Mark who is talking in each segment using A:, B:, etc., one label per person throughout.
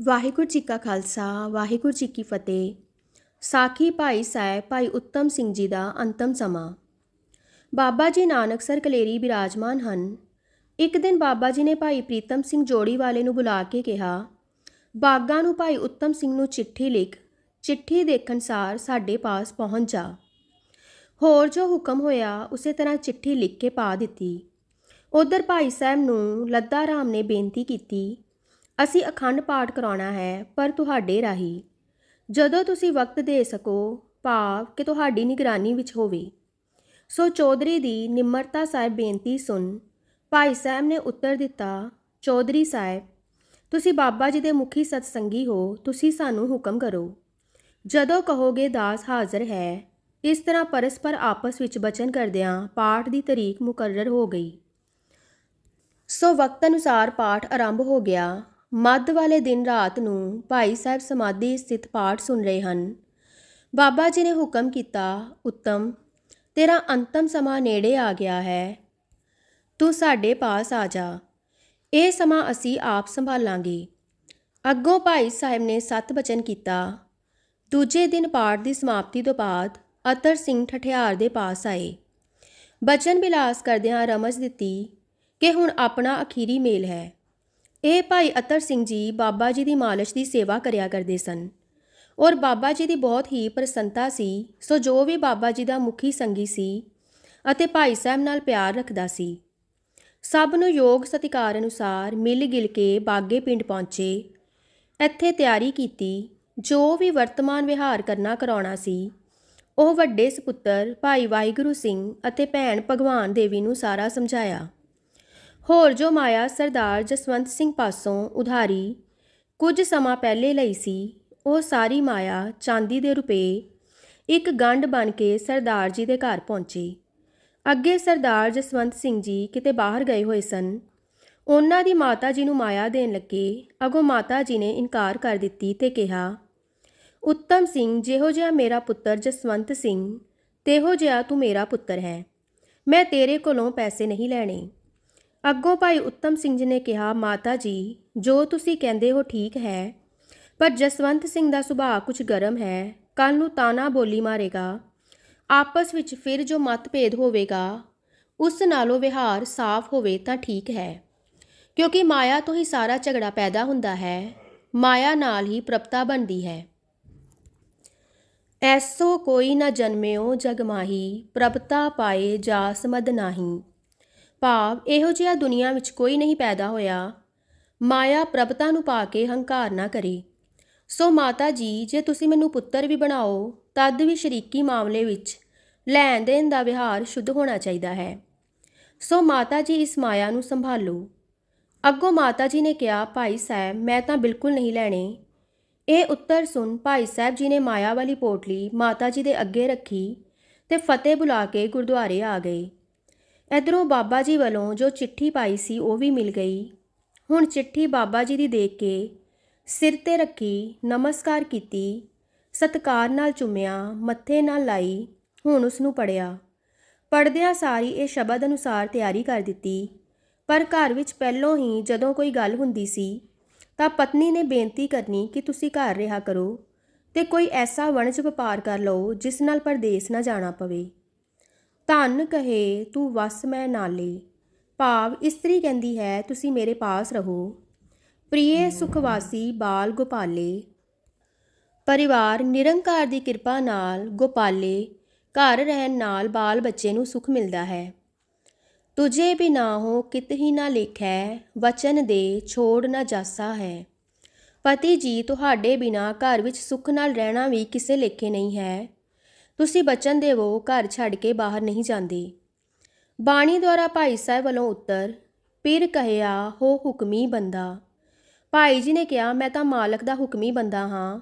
A: ਵਾਹਿਗੁਰੂ ਜੀ ਕਾ ਖਾਲਸਾ, ਵਾਹਿਗੁਰੂ ਜੀ ਕੀ ਫਤਿਹ। ਸਾਖੀ ਭਾਈ ਸਾਹਿਬ ਭਾਈ ਉੱਤਮ ਸਿੰਘ ਜੀ ਦਾ ਅੰਤਮ ਸਮਾਂ। ਬਾਬਾ ਜੀ ਨਾਨਕ ਸਰ ਕਲੇਰੀ ਬਿਰਾਜਮਾਨ ਹਨ। ਇੱਕ ਦਿਨ ਬਾਬਾ ਜੀ ਨੇ ਭਾਈ ਪ੍ਰੀਤਮ ਸਿੰਘ ਜੋੜੀ ਵਾਲੇ ਨੂੰ ਬੁਲਾ ਕੇ ਕਿਹਾ ਬਾਗਾ ਨੂੰ ਭਾਈ ਉੱਤਮ ਸਿੰਘ ਨੂੰ ਚਿੱਠੀ ਲਿਖ, ਚਿੱਠੀ ਦੇਖਣ ਸਾਰ ਸਾਡੇ ਪਾਸ ਪਹੁੰਚ ਜਾ। ਹੋਰ ਜੋ ਹੁਕਮ ਹੋਇਆ, ਉਸੇ ਤਰ੍ਹਾਂ ਚਿੱਠੀ ਲਿਖ ਕੇ ਪਾ ਦਿੱਤੀ। ਉਧਰ ਭਾਈ ਸਾਹਿਬ ਨੂੰ ਲੱਦਾ ਰਾਮ ਨੇ ਬੇਨਤੀ ਕੀਤੀ ਅਸੀਂ ਅਖੰਡ ਪਾਠ ਕਰਾਉਣਾ ਹੈ ਪਰ ਤੁਹਾਡੇ ਰਾਹੀਂ। ਜਦੋਂ ਤੁਸੀਂ ਵਕਤ ਦੇ ਸਕੋ ਭਾਵ ਕਿ ਤੁਹਾਡੀ ਨਿਗਰਾਨੀ ਵਿੱਚ ਹੋਵੇ। ਸੋ ਚੌਧਰੀ ਦੀ ਨਿਮਰਤਾ ਸਾਹਿਬ ਬੇਨਤੀ ਸੁਣ। ਭਾਈ ਸਾਹਿਬ ਨੇ ਉੱਤਰ ਦਿੱਤਾ, ਚੌਧਰੀ ਸਾਹਿਬ, ਤੁਸੀਂ ਬਾਬਾ ਜੀ ਦੇ ਮੁਖੀ ਸਤਸੰਗੀ ਹੋ, ਤੁਸੀਂ ਸਾਨੂੰ ਹੁਕਮ ਕਰੋ। ਜਦੋਂ ਕਹੋਗੇ ਦਾਸ ਹਾਜ਼ਰ ਹੈ, ਇਸ ਤਰ੍ਹਾਂ ਪਰਸਪਰ ਆਪਸ ਵਿੱਚ ਬਚਨ ਕਰਦਿਆਂ ਪਾਠ ਦੀ ਤਰੀਕ ਮੁਕਰਰ ਹੋ ਗਈ। ਸੋ ਵਕਤ ਅਨੁਸਾਰ ਪਾਠ ਆਰੰਭ ਹੋ ਗਿਆ। ਮੱਧ ਵਾਲੇ ਦਿਨ ਰਾਤ ਨੂੰ ਭਾਈ ਸਾਹਿਬ ਸਮਾਧੀ ਸਥਿਤ ਪਾਠ ਸੁਣ ਰਹੇ ਹਨ। ਬਾਬਾ ਜੀ ਨੇ ਹੁਕਮ ਕੀਤਾ, ਉੱਤਮ, ਤੇਰਾ ਅੰਤਮ ਸਮਾਂ ਨੇੜੇ ਆ ਗਿਆ ਹੈ। ਤੂੰ ਸਾਡੇ ਪਾਸ ਆ ਜਾ। ਇਹ ਸਮਾਂ ਅਸੀਂ ਆਪ ਸੰਭਾਲਾਂਗੇ। ਅੱਗੋਂ ਭਾਈ ਸਾਹਿਬ ਨੇ ਸਤ ਬਚਨ ਕੀਤਾ। ਦੂਜੇ ਦਿਨ ਪਾਠ ਦੀ ਸਮਾਪਤੀ ਤੋਂ ਬਾਅਦ ਅਤਰ ਸਿੰਘ ਠਠਿਆਰ ਦੇ ਪਾਸ ਆਏ। ਬਚਨ ਬਿਲਾਸ ਕਰਦਿਆਂ ਰਮਜ਼ ਦਿੱਤੀ ਕਿ ਹੁਣ ਆਪਣਾ ਅਖੀਰੀ ਮੇਲ ਹੈ। ਇਹ ਭਾਈ ਅਤਰ ਸਿੰਘ ਜੀ ਬਾਬਾ ਜੀ ਦੀ ਮਾਲਿਸ਼ ਦੀ ਸੇਵਾ ਕਰਿਆ ਕਰਦੇ ਸਨ। ਔਰ ਬਾਬਾ ਜੀ ਦੀ ਬਹੁਤ ਹੀ ਪ੍ਰਸੰਨਤਾ ਸੀ, ਸੋ ਜੋ ਵੀ ਬਾਬਾ ਜੀ ਦਾ ਮੁਖੀ ਸੰਗੀ ਸੀ ਅਤੇ ਭਾਈ ਸਾਹਿਬ ਨਾਲ ਪਿਆਰ ਰੱਖਦਾ ਸੀ। ਸਭ ਨੂੰ ਯੋਗ ਸਤਿਕਾਰ ਅਨੁਸਾਰ ਮਿਲ ਗਿਲ ਕੇ ਬਾਗੇ ਪਿੰਡ ਪਹੁੰਚੇ। ਇੱਥੇ ਤਿਆਰੀ ਕੀਤੀ, ਜੋ ਵੀ ਵਰਤਮਾਨ ਵਿਹਾਰ ਕਰਨਾ ਕਰਾਉਣਾ ਸੀ, ਉਹ ਵੱਡੇ ਸੁਪੁੱਤਰ ਭਾਈ ਵਾਹਿਗੁਰੂ ਸਿੰਘ ਅਤੇ ਭੈਣ ਭਗਵਾਨ ਦੇਵੀ ਨੂੰ ਸਾਰਾ ਸਮਝਾਇਆ। ਹੋਰ ਜੋ ਮਾਇਆ ਸਰਦਾਰ ਜਸਵੰਤ ਸਿੰਘ ਪਾਸੋਂ ਉਧਾਰੀ ਕੁਝ ਸਮਾਂ ਪਹਿਲੇ ਲਈ ਸੀ, ਉਹ ਸਾਰੀ ਮਾਇਆ ਚਾਂਦੀ ਦੇ ਰੁਪਏ ਇੱਕ ਗੰਢ ਬਣ ਕੇ ਸਰਦਾਰ ਜੀ ਦੇ ਘਰ ਪਹੁੰਚੀ। ਅੱਗੇ ਸਰਦਾਰ ਜਸਵੰਤ ਸਿੰਘ ਜੀ ਕਿਤੇ ਬਾਹਰ ਗਏ ਹੋਏ ਸਨ। ਉਹਨਾਂ ਦੀ ਮਾਤਾ ਜੀ ਨੂੰ ਮਾਇਆ ਦੇਣ ਲੱਗੇ ਅਗੋਂ ਮਾਤਾ ਜੀ ਨੇ ਇਨਕਾਰ ਕਰ ਦਿੱਤੀ ਤੇ ਕਿਹਾ, ਉੱਤਮ ਸਿੰਘ, ਜਿਹੋ ਜਿਹਾ ਮੇਰਾ ਪੁੱਤਰ ਜਸਵੰਤ ਸਿੰਘ, ਤੇਹੋ ਜਿਹਾ ਤੂੰ ਮੇਰਾ ਪੁੱਤਰ ਹੈ। ਮੈਂ ਤੇਰੇ ਕੋਲੋਂ ਪੈਸੇ ਨਹੀਂ ਲੈਣੇ। ਅੱਗੋਂ ਭਾਈ ਉੱਤਮ ਸਿੰਘ ਜੀ ਨੇ ਕਿਹਾ, ਮਾਤਾ ਜੀ, ਜੋ ਤੁਸੀਂ ਕਹਿੰਦੇ ਹੋ ਠੀਕ ਹੈ, ਪਰ ਜਸਵੰਤ ਸਿੰਘ ਦਾ ਸੁਭਾਅ ਕੁਝ ਗਰਮ ਹੈ ਕੱਲ ਨੂੰ ਤਾਨਾ ਬੋਲੀ ਮਾਰੇਗਾ। ਆਪਸ ਵਿੱਚ ਫਿਰ ਜੋ ਮਤਭੇਦ ਹੋਵੇਗਾ, ਉਸ ਨਾਲੋਂ ਵਿਹਾਰ ਸਾਫ਼ ਹੋਵੇ ਤਾਂ ਠੀਕ ਹੈ। ਕਿਉਂਕਿ ਮਾਇਆ ਤੋਂ ਹੀ ਸਾਰਾ ਝਗੜਾ ਪੈਦਾ ਹੁੰਦਾ ਹੈ, ਮਾਇਆ ਨਾਲ ਹੀ ਪ੍ਰਪਤਾ ਬਣਦੀ ਹੈ। ਐਸੋ ਕੋਈ ਨਾ ਜਨਮਿਓ ਜਗ ਮਾਹੀ ਪ੍ਰਭਤਾ ਪਾਏ ਜਾਸ ਮਦ ਨਾਹੀ। ਭਾਵ ਇਹੋ ਜਿਹਾ ਦੁਨੀਆ ਵਿੱਚ ਕੋਈ ਨਹੀਂ ਪੈਦਾ ਹੋਇਆ। ਮਾਇਆ ਪ੍ਰਭਤਾ ਨੂੰ ਪਾ ਕੇ ਹੰਕਾਰ ਨਾ ਕਰੇ। ਸੋ ਮਾਤਾ ਜੀ, ਜੇ ਤੁਸੀਂ ਮੈਨੂੰ ਪੁੱਤਰ ਵੀ ਬਣਾਓ, ਤਦ ਵੀ ਸ਼ਰੀਕੀ ਮਾਮਲੇ ਵਿੱਚ ਲੈਣ ਦੇਣ ਦਾ ਵਿਹਾਰ ਸ਼ੁੱਧ ਹੋਣਾ ਚਾਹੀਦਾ ਹੈ। ਸੋ ਮਾਤਾ ਜੀ, ਇਸ ਮਾਇਆ ਨੂੰ ਸੰਭਾਲੋ। ਅੱਗੋਂ ਮਾਤਾ ਜੀ ਨੇ ਕਿਹਾ, ਭਾਈ ਸਾਹਿਬ, ਮੈਂ ਤਾਂ ਬਿਲਕੁਲ ਨਹੀਂ ਲੈਣੇ। ਇਹ ਉੱਤਰ ਸੁਣ ਭਾਈ ਸਾਹਿਬ ਜੀ ਨੇ ਮਾਇਆ ਵਾਲੀ ਪੋਟਲੀ ਮਾਤਾ ਜੀ ਦੇ ਅੱਗੇ ਰੱਖੀ ਤੇ ਫਤਿਹ ਬੁਲਾ ਕੇ ਗੁਰਦੁਆਰੇ ਆ ਗਏ। ਇਧਰੋਂ ਬਾਬਾ ਜੀ ਵੱਲੋਂ ਜੋ ਚਿੱਠੀ ਪਾਈ ਸੀ, ਉਹ ਵੀ ਮਿਲ ਗਈ। ਹੁਣ ਚਿੱਠੀ ਬਾਬਾ ਜੀ ਦੀ ਦੇਖ ਕੇ ਸਿਰ ਤੇ ਰੱਖੀ, ਨਮਸਕਾਰ ਕੀਤੀ, ਸਤਕਾਰ ਨਾਲ ਚੁੰਮਿਆ, ਮੱਥੇ ਨਾਲ ਲਾਈ, ਹੁਣ ਉਸ ਨੂੰ ਪੜਿਆ ਪੜਦਿਆਂ ਸਾਰੀ ਇਹ ਸ਼ਬਦ ਅਨੁਸਾਰ ਤਿਆਰੀ ਕਰ ਦਿੱਤੀ। ਪਰ ਘਰ ਵਿੱਚ ਪਹਿਲੋਂ ਹੀ ਜਦੋਂ ਕੋਈ ਗੱਲ ਹੁੰਦੀ ਸੀ, ਤਾਂ ਪਤਨੀ ਨੇ ਬੇਨਤੀ ਕਰਨੀ ਕਿ ਤੁਸੀਂ ਘਰ ਰਿਹਾ ਕਰੋ ਤੇ ਕੋਈ ਐਸਾ ਵਣਜ ਵਪਾਰ ਕਰ ਲਓ, ਜਿਸ ਨਾਲ ਪਰਦੇਸ ਨਾ ਜਾਣਾ ਪਵੇ। ਧਨ ਕਹੇ ਤੂੰ ਵਸ ਮੈਂ ਨਾਲੇ, ਭਾਵ ਇਸਤਰੀ ਕਹਿੰਦੀ ਹੈ, ਤੁਸੀਂ ਮੇਰੇ ਪਾਸ ਰਹੋ। ਪ੍ਰਿਯ ਸੁਖਵਾਸੀ ਬਾਲ ਗੋਪਾਲੇ, ਪਰਿਵਾਰ ਨਿਰੰਕਾਰ ਦੀ ਕਿਰਪਾ ਨਾਲ ਗੋਪਾਲੇ, ਘਰ ਰਹਿਣ ਨਾਲ ਬਾਲ ਬੱਚੇ ਨੂੰ ਸੁਖ ਮਿਲਦਾ ਹੈ। ਤੁਝੇ ਵੀ ਨਾ ਹੋ ਕਿਤ ਹੀ ਨਾ ਲੇਖੈ, ਵਚਨ ਦੇ ਛੋੜ ਨਾ ਜਾਸਾ ਹੈ। ਪਤੀ ਜੀ, ਤੁਹਾਡੇ ਬਿਨਾ ਘਰ ਵਿੱਚ ਸੁਖ ਨਾਲ ਰਹਿਣਾ ਵੀ ਕਿਸੇ ਲੇਖੇ ਨਹੀਂ ਹੈ। ਤੁਸੀਂ ਬਚਨ ਦੇਵੋ ਘਰ ਛੱਡ ਕੇ ਬਾਹਰ ਨਹੀਂ ਜਾਂਦੇ। ਬਾਣੀ ਦੁਆਰਾ ਭਾਈ ਸਾਹਿਬ ਵੱਲੋਂ ਉੱਤਰ ਪੀਰ ਕਹਿਆ, ਹੋ ਹੁਕਮੀ ਬੰਦਾ। ਭਾਈ ਜੀ ਨੇ ਕਿਹਾ, ਮੈਂ ਤਾਂ ਮਾਲਕ ਦਾ ਹੁਕਮੀ ਬੰਦਾ ਹਾਂ।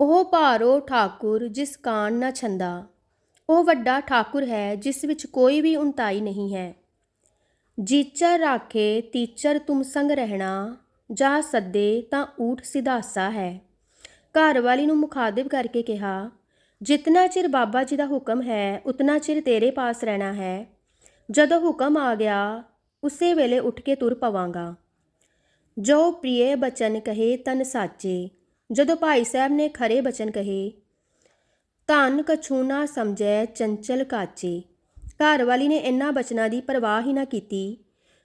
A: ਉਹ ਭਾਰੋ ਠਾਕੁਰ ਜਿਸ ਕਾਨ ਨਾ ਛੰਦਾ। ਉਹ ਵੱਡਾ ਠਾਕੁਰ ਹੈ, ਜਿਸ ਵਿੱਚ ਕੋਈ ਵੀ ਉਨਤਾਈ ਨਹੀਂ ਹੈ। ਜੀਚਰ ਰਾਖੇ, ਤੀਚਰ ਤੁਮ ਸੰਗ ਰਹਿਣਾ। ਜਾਂ ਸੱਦੇ ਤਾਂ ਊਠ ਸਿਧਾਸਾ ਹੈ। ਘਰ ਵਾਲੀ ਨੂੰ ਮੁਖਾਤਿਬ ਕਰਕੇ ਕਿਹਾ ਜਿਤਨਾ ਚਿਰ ਬਾਬਾ ਜੀ ਦਾ ਹੁਕਮ ਹੈ, ਉਤਨਾ ਚਿਰ ਤੇਰੇ ਪਾਸ ਰਹਿਣਾ ਹੈ। ਜਦੋਂ ਹੁਕਮ ਆ ਗਿਆ, ਉਸੇ ਵੇਲੇ ਉੱਠ ਕੇ ਤੁਰ ਪਵਾਂਗਾ। ਜੋ ਪ੍ਰਿਯ ਬਚਨ ਕਹੇ, ਤਨ ਸਾਚੇ। ਜਦੋਂ ਭਾਈ ਸਾਹਿਬ ਨੇ ਖਰੇ ਬਚਨ ਕਹੇ, ਧਨ ਕਛੂ ਨਾ ਸਮਝੈ, ਚੰਚਲ ਕਾਚੇ। ਘਰ ਵਾਲੀ ਨੇ ਇੰਨਾ ਬਚਨਾਂ ਦੀ ਪਰਵਾਹ ਹੀ ਨਾ ਕੀਤੀ।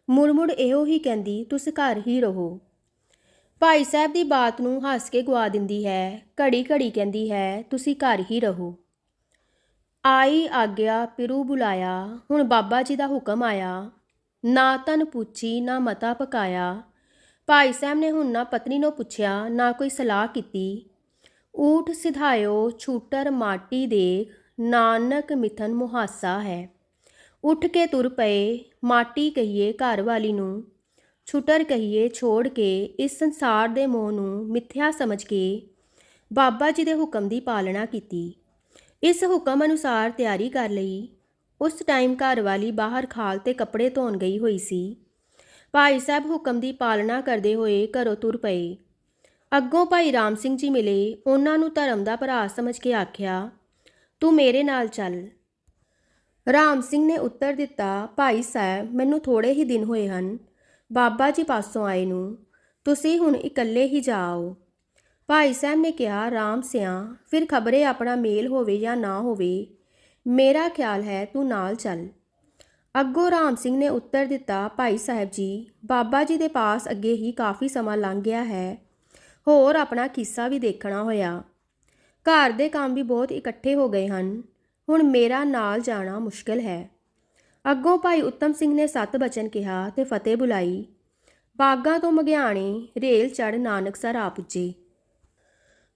A: ਮੁੜ-ਮੁੜ ਇਹੋ ਹੀ ਕਹਿੰਦੀ, ਤੁਸੀਂ ਘਰ ਹੀ ਰਹੋ। ਭਾਈ ਸਾਹਿਬ ਦੀ ਬਾਤ ਨੂੰ ਹੱਸ ਕੇ ਗਵਾ ਦਿੰਦੀ ਹੈ ਘੜੀ-ਘੜੀ ਕਹਿੰਦੀ ਹੈ, ਤੁਸੀਂ ਘਰ ਹੀ ਰਹੋ। ਆਈ ਆਗਿਆ ਪਿਰੂ ਬੁਲਾਇਆ, ਹੁਣ ਬਾਬਾ ਜੀ ਦਾ ਹੁਕਮ ਆਇਆ। ਨਾ ਤਨ ਪੁੱਛੀ ਨਾ ਮਤਾ ਪਕਾਇਆ। ਭਾਈ ਸਾਹਿਬ ਨੇ ਹੁਣ ਨਾ ਪਤਨੀ ਨੂੰ ਪੁੱਛਿਆ, ਨਾ ਕੋਈ ਸਲਾਹ ਕੀਤੀ। ਊਠ ਸਿਧਾਇਓ, ਛੂਟਰ ਮਾਟੀ ਦੇਖ, ਨਾਨਕ ਮਿਥਨ ਮੁਹਾਸਾ ਹੈ। ਉੱਠ ਕੇ ਤੁਰ ਪਏ, ਮਾਟੀ ਕਹੀਏ ਘਰ ਵਾਲੀ ਨੂੰ। ਛੁਟਰ ਕਹੀਏ, ਛੋੜ ਕੇ ਇਸ ਸੰਸਾਰ ਦੇ ਮੋਹ ਨੂੰ ਮਿੱਥਿਆ ਸਮਝ ਕੇ ਬਾਬਾ ਜੀ ਦੇ ਹੁਕਮ ਦੀ ਪਾਲਣਾ ਕੀਤੀ। ਇਸ ਹੁਕਮ ਅਨੁਸਾਰ ਤਿਆਰੀ ਕਰ ਲਈ। ਉਸ ਟਾਈਮ ਘਰ ਵਾਲੀ ਬਾਹਰ ਖਾਲ ਤੇ ਕੱਪੜੇ ਧੋਣ ਗਈ ਹੋਈ ਸੀ। ਭਾਈ ਸਾਹਿਬ ਹੁਕਮ ਦੀ ਪਾਲਣਾ ਕਰਦੇ ਹੋਏ ਘਰੋਂ ਤੁਰ ਪਏ। ਅੱਗੋਂ ਭਾਈ ਰਾਮ ਸਿੰਘ ਜੀ ਮਿਲੇ। ਉਹਨਾਂ ਨੂੰ ਧਰਮ ਦਾ ਭਰਾ ਸਮਝ ਕੇ ਆਖਿਆ, ਤੂੰ ਮੇਰੇ ਨਾਲ ਚੱਲ। ਰਾਮ ਸਿੰਘ ਨੇ ਉੱਤਰ ਦਿੱਤਾ, ਭਾਈ ਸਾਹਿਬ, ਮੈਨੂੰ ਥੋੜੇ ਹੀ ਦਿਨ ਹੋਏ ਹਨ। ਬਾਬਾ ਜੀ ਪਾਸੋਂ ਆਏ ਨੂੰ, ਤੁਸੀਂ ਹੁਣ ਇਕੱਲੇ ਹੀ ਜਾਓ। ਭਾਈ ਸਾਹਿਬ ਨੇ ਕਿਹਾ, ਰਾਮ ਸਿਆ, ਫਿਰ ਖਬਰੇ ਆਪਣਾ ਮੇਲ ਹੋਵੇ ਜਾਂ ਨਾ ਹੋਵੇ, ਮੇਰਾ ਖਿਆਲ ਹੈ ਤੂੰ ਨਾਲ ਚੱਲ। ਅੱਗੋਂ ਰਾਮ ਸਿੰਘ ਨੇ ਉੱਤਰ ਦਿੱਤਾ, ਭਾਈ ਸਾਹਿਬ ਜੀ, ਬਾਬਾ ਜੀ ਦੇ ਪਾਸ ਅੱਗੇ ਹੀ ਕਾਫੀ ਸਮਾਂ ਲੰਘ ਗਿਆ ਹੈ। ਹੋਰ ਆਪਣਾ ਕਿੱਸਾ ਵੀ ਦੇਖਣਾ ਹੋਇਆ। ਘਰ ਦੇ ਕੰਮ ਵੀ ਬਹੁਤ ਇਕੱਠੇ ਹੋ ਗਏ ਹਨ। ਹੁਣ ਮੇਰਾ ਨਾਲ ਜਾਣਾ ਮੁਸ਼ਕਲ ਹੈ। ਅੱਗੋਂ ਭਾਈ ਉੱਤਮ ਸਿੰਘ ਨੇ ਸੱਤ ਬਚਨ ਕਿਹਾ ਤੇ ਫਤਿਹ ਬੁਲਾਈ। ਬਾਗਾਂ ਤੋਂ ਮਗਿਆਣੇ ਰੇਲ ਚੜ ਨਾਨਕਸਰ ਆ ਪੁੱਜੇ।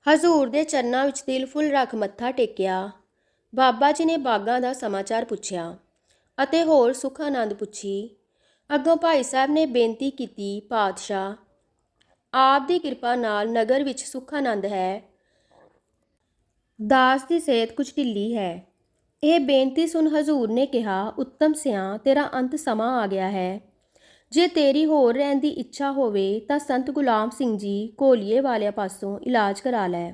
A: ਹਜ਼ੂਰ ਦੇ ਚਰਨਾਂ ਵਿੱਚ ਦਿਲ ਫੁੱਲ ਰੱਖ ਮੱਥਾ ਟੇਕਿਆ। ਬਾਬਾ ਜੀ ਨੇ ਬਾਗਾਂ ਦਾ ਸਮਾਚਾਰ ਪੁੱਛਿਆ ਅਤੇ ਹੋਰ ਸੁਖ ਆਨੰਦ ਪੁੱਛੀ। ਅੱਗੋਂ ਭਾਈ ਸਾਹਿਬ ਨੇ ਬੇਨਤੀ ਕੀਤੀ, ਪਾਤਸ਼ਾਹ, ਆਪ ਦੀ ਕਿਰਪਾ ਨਾਲ ਨਗਰ ਵਿੱਚ ਸੁਖ ਆਨੰਦ ਹੈ। ਦਾਸ ਦੀ ਸਿਹਤ ਕੁਝ ਢਿੱਲੀ ਹੈ। ਇਹ ਬੇਨਤੀ ਸੁਣ ਹਜ਼ੂਰ ਨੇ ਕਿਹਾ, ਉੱਤਮ ਸਿਆ ਤੇਰਾ ਅੰਤ ਸਮਾਂ ਆ ਗਿਆ ਹੈ। ਜੇ ਤੇਰੀ ਹੋਰ ਰਹਿਣ ਦੀ ਇੱਛਾ ਹੋਵੇ ਤਾਂ ਸੰਤ ਗੁਲਾਮ ਸਿੰਘ ਜੀ ਕੋਲੀਏ ਵਾਲਿਆਂ ਪਾਸੋਂ ਇਲਾਜ ਕਰਾ ਲੈ।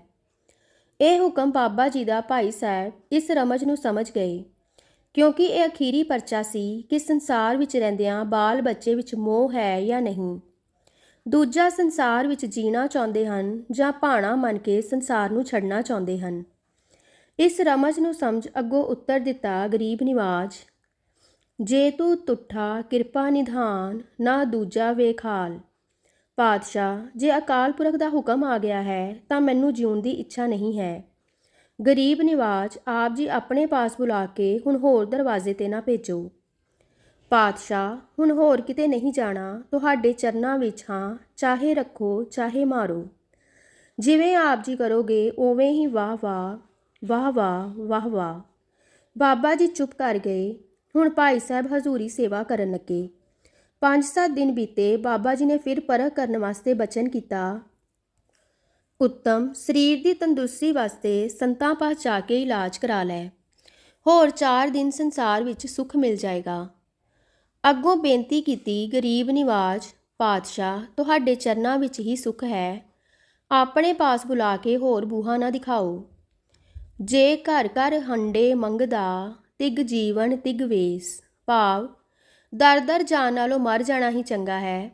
A: ਇਹ ਹੁਕਮ ਬਾਬਾ ਜੀ ਦਾ ਭਾਈ ਸਾਹਿਬ ਇਸ ਰਮਜ ਨੂੰ ਸਮਝ ਗਏ, ਕਿਉਂਕਿ ਇਹ ਅਖੀਰੀ ਪਰਚਾ ਸੀ ਕਿ ਸੰਸਾਰ ਵਿੱਚ ਰਹਿੰਦਿਆਂ ਬਾਲ ਬੱਚੇ ਵਿੱਚ ਮੋਹ ਹੈ ਜਾਂ ਨਹੀਂ। ਦੂਜਾ ਸੰਸਾਰ ਵਿੱਚ ਜੀਣਾ ਚਾਹੁੰਦੇ ਹਨ ਜਾਂ ਭਾਣਾ ਮੰਨ ਕੇ ਸੰਸਾਰ ਨੂੰ ਛੱਡਣਾ ਚਾਹੁੰਦੇ ਹਨ। ਇਸ ਰਮਜ ਨੂੰ ਸਮਝ ਅੱਗੋਂ ਉੱਤਰ ਦਿੱਤਾ ਗਰੀਬ ਨਿਵਾਜ, ਜੇ ਤੂੰ ਤੁਠਾ ਕਿਰਪਾ ਨਿਧਾਨ, ਨਾ ਦੂਜਾ ਵੇਖਾਲ ਪਾਤਸ਼ਾਹ, ਜੇ ਅਕਾਲ ਪੁਰਖ ਦਾ ਹੁਕਮ ਆ ਗਿਆ ਹੈ, ਤਾਂ ਮੈਨੂੰ ਜਿਉਣ ਦੀ ਇੱਛਾ ਨਹੀਂ ਹੈ ਗਰੀਬ ਨਿਵਾਜ ਆਪ ਜੀ ਆਪਣੇ ਪਾਸ ਬੁਲਾ ਕੇ ਹੁਣ ਹੋਰ ਦਰਵਾਜ਼ੇ ਤੇ ਨਾ ਭੇਜੋ। ਪਾਤਸ਼ਾਹ, ਹੁਣ ਹੋਰ ਕਿਤੇ ਨਹੀਂ ਜਾਣਾ। ਤੁਹਾਡੇ ਚਰਨਾਂ ਵਿੱਚ ਹਾਂ, ਚਾਹੇ ਰੱਖੋ, ਚਾਹੇ ਮਾਰੋ। ਜਿਵੇਂ ਆਪ ਜੀ ਕਰੋਗੇ, ਉਵੇਂ ਹੀ ਵਾਹ ਵਾਹ ਵਾਹ ਵਾਹ ਵਾਹ ਵਾਹ। ਬਾਬਾ ਜੀ ਚੁੱਪ ਕਰ ਗਏ। ਹੁਣ ਭਾਈ ਸਾਹਿਬ ਹਜ਼ੂਰੀ ਸੇਵਾ ਕਰਨ ਲੱਗੇ। ਪੰਜ ਸੱਤ ਦਿਨ ਬੀਤੇ ਬਾਬਾ ਜੀ ਨੇ ਫਿਰ ਪਰਖ ਕਰਨ ਵਾਸਤੇ ਬਚਨ ਕੀਤਾ। ਉੱਤਮ, ਸਰੀਰ ਦੀ ਤੰਦਰੁਸਤੀ ਵਾਸਤੇ ਸੰਤਾਂ ਪਾਸ ਜਾ ਕੇ ਇਲਾਜ ਕਰਾ ਲੈ। ਹੋਰ 4 ਦਿਨ ਸੰਸਾਰ ਵਿੱਚ ਸੁੱਖ ਮਿਲ ਜਾਏਗਾ। ਅੱਗੋਂ ਬੇਨਤੀ ਕੀਤੀ, ਗਰੀਬ ਨਿਵਾਜ, ਪਾਤਸ਼ਾਹ, ਤੁਹਾਡੇ ਚਰਨਾਂ ਵਿੱਚ ਹੀ ਸੁੱਖ ਹੈ। ਆਪਣੇ ਪਾਸ ਬੁਲਾ ਕੇ ਹੋਰ ਬੂਹਾ ਨਾ ਦਿਖਾਓ। ਜੇ ਘਰ ਘਰ ਹੰਡੇ ਮੰਗਦਾ, ਤਿਗ ਜੀਵਨ ਤਿਗ ਵੇਸ। ਭਾਵ, ਦਰ ਦਰ ਜਾਣ ਨਾਲੋਂ ਮਰ ਜਾਣਾ ਹੀ ਚੰਗਾ ਹੈ।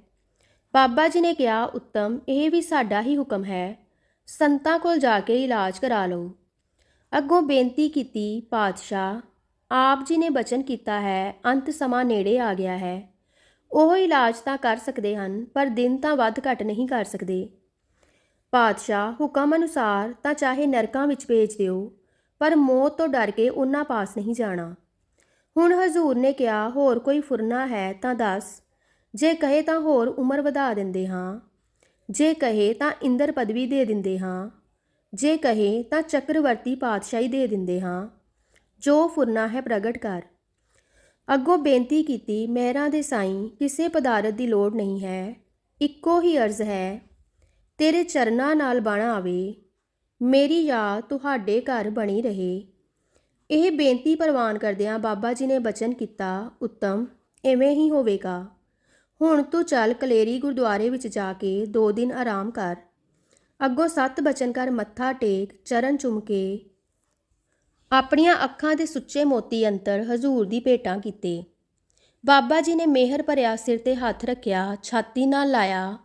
A: ਬਾਬਾ ਜੀ ਨੇ ਕਿਹਾ, ਉੱਤਮ, ਇਹ ਵੀ ਸਾਡਾ ਹੀ ਹੁਕਮ ਹੈ। ਸੰਤਾਂ ਕੋਲ ਜਾ ਕੇ ਇਲਾਜ ਕਰਾ ਲਓ। ਅੱਗੋਂ ਬੇਨਤੀ ਕੀਤੀ, ਪਾਤਸ਼ਾਹ, ਆਪ ਜੀ ਨੇ ਬਚਨ ਕੀਤਾ ਹੈ, ਅੰਤ ਸਮਾਂ ਨੇੜੇ ਆ ਗਿਆ ਹੈ। ਉਹ ਇਲਾਜ ਤਾਂ ਕਰ ਸਕਦੇ ਹਨ, ਪਰ ਦਿਨ ਤਾਂ ਵੱਧ ਘੱਟ ਨਹੀਂ ਕਰ ਸਕਦੇ। ਪਾਤਸ਼ਾਹ ਹੁਕਮ ਅਨੁਸਾਰ ਤਾਂ ਚਾਹੇ ਨਰਕਾਂ ਵਿੱਚ ਭੇਜ ਦਿਓ, ਪਰ ਮੌਤ ਤੋਂ ਡਰ ਕੇ ਉਹਨਾਂ ਪਾਸ ਨਹੀਂ ਜਾਣਾ। ਹੁਣ ਹਜ਼ੂਰ ਨੇ ਕਿਹਾ, ਹੋਰ ਕੋਈ ਫੁਰਨਾ ਹੈ ਤਾਂ ਦੱਸ। ਜੇ ਕਹੇ ਤਾਂ ਹੋਰ ਉਮਰ ਵਧਾ ਦਿੰਦੇ ਹਾਂ। ਜੇ ਕਹੇ ਤਾਂ ਇੰਦਰ ਪਦਵੀ ਦੇ ਦਿੰਦੇ ਹਾਂ। ਜੇ ਕਹੇ ਤਾਂ ਚੱਕਰਵਰਤੀ ਪਾਤਸ਼ਾਹੀ ਦੇ ਦਿੰਦੇ ਹਾਂ। ਜੋ ਫੁਰਨਾ ਹੈ ਪ੍ਰਗਟ ਕਰ। ਅੱਗੋਂ ਬੇਨਤੀ ਕੀਤੀ, ਮਹਿਰਾਂ ਦੇ ਸਾਈਂ ਕਿਸੇ ਪਦਾਰਥ ਦੀ ਲੋੜ ਨਹੀਂ ਹੈ। ਇੱਕੋ ਹੀ ਅਰਜ਼ ਹੈ ਤੇਰੇ ਚਰਨਾਂ ਨਾਲ ਬਣ ਆਵੇ, ਮੇਰੀ ਯਾਦ ਤੁਹਾਡੇ ਘਰ ਬਣੀ ਰਹੇ। ਇਹ ਬੇਨਤੀ ਪ੍ਰਵਾਨ ਕਰਦਿਆਂ ਬਾਬਾ ਜੀ ਨੇ ਬਚਨ ਕੀਤਾ, ਉੱਤਮ ਐਵੇਂ ਹੀ ਹੋਵੇਗਾ। ਹੁਣ ਤੂੰ ਚੱਲ ਕਲੇਰੀ ਗੁਰਦੁਆਰੇ ਵਿੱਚ ਜਾ ਕੇ ਦੋ ਦਿਨ ਆਰਾਮ ਕਰ। ਅੱਗੋਂ ਸੱਤ ਬਚਨ ਕਰ ਮੱਥਾ ਟੇਕ, ਚਰਨ ਚੁੰਮ ਕੇ। ਆਪਣੀਆਂ ਅੱਖਾਂ ਦੇ ਸੁੱਚੇ ਮੋਤੀ ਅੰਤਰ ਹਜ਼ੂਰ ਦੀ ਭੇਟਾਂ ਕੀਤੇ। ਬਾਬਾ ਜੀ ਨੇ ਮਿਹਰ ਭਰਿਆ ਸਿਰ ਤੇ ਹੱਥ ਰੱਖਿਆ, ਛਾਤੀ ਨਾਲ ਲਾਇਆ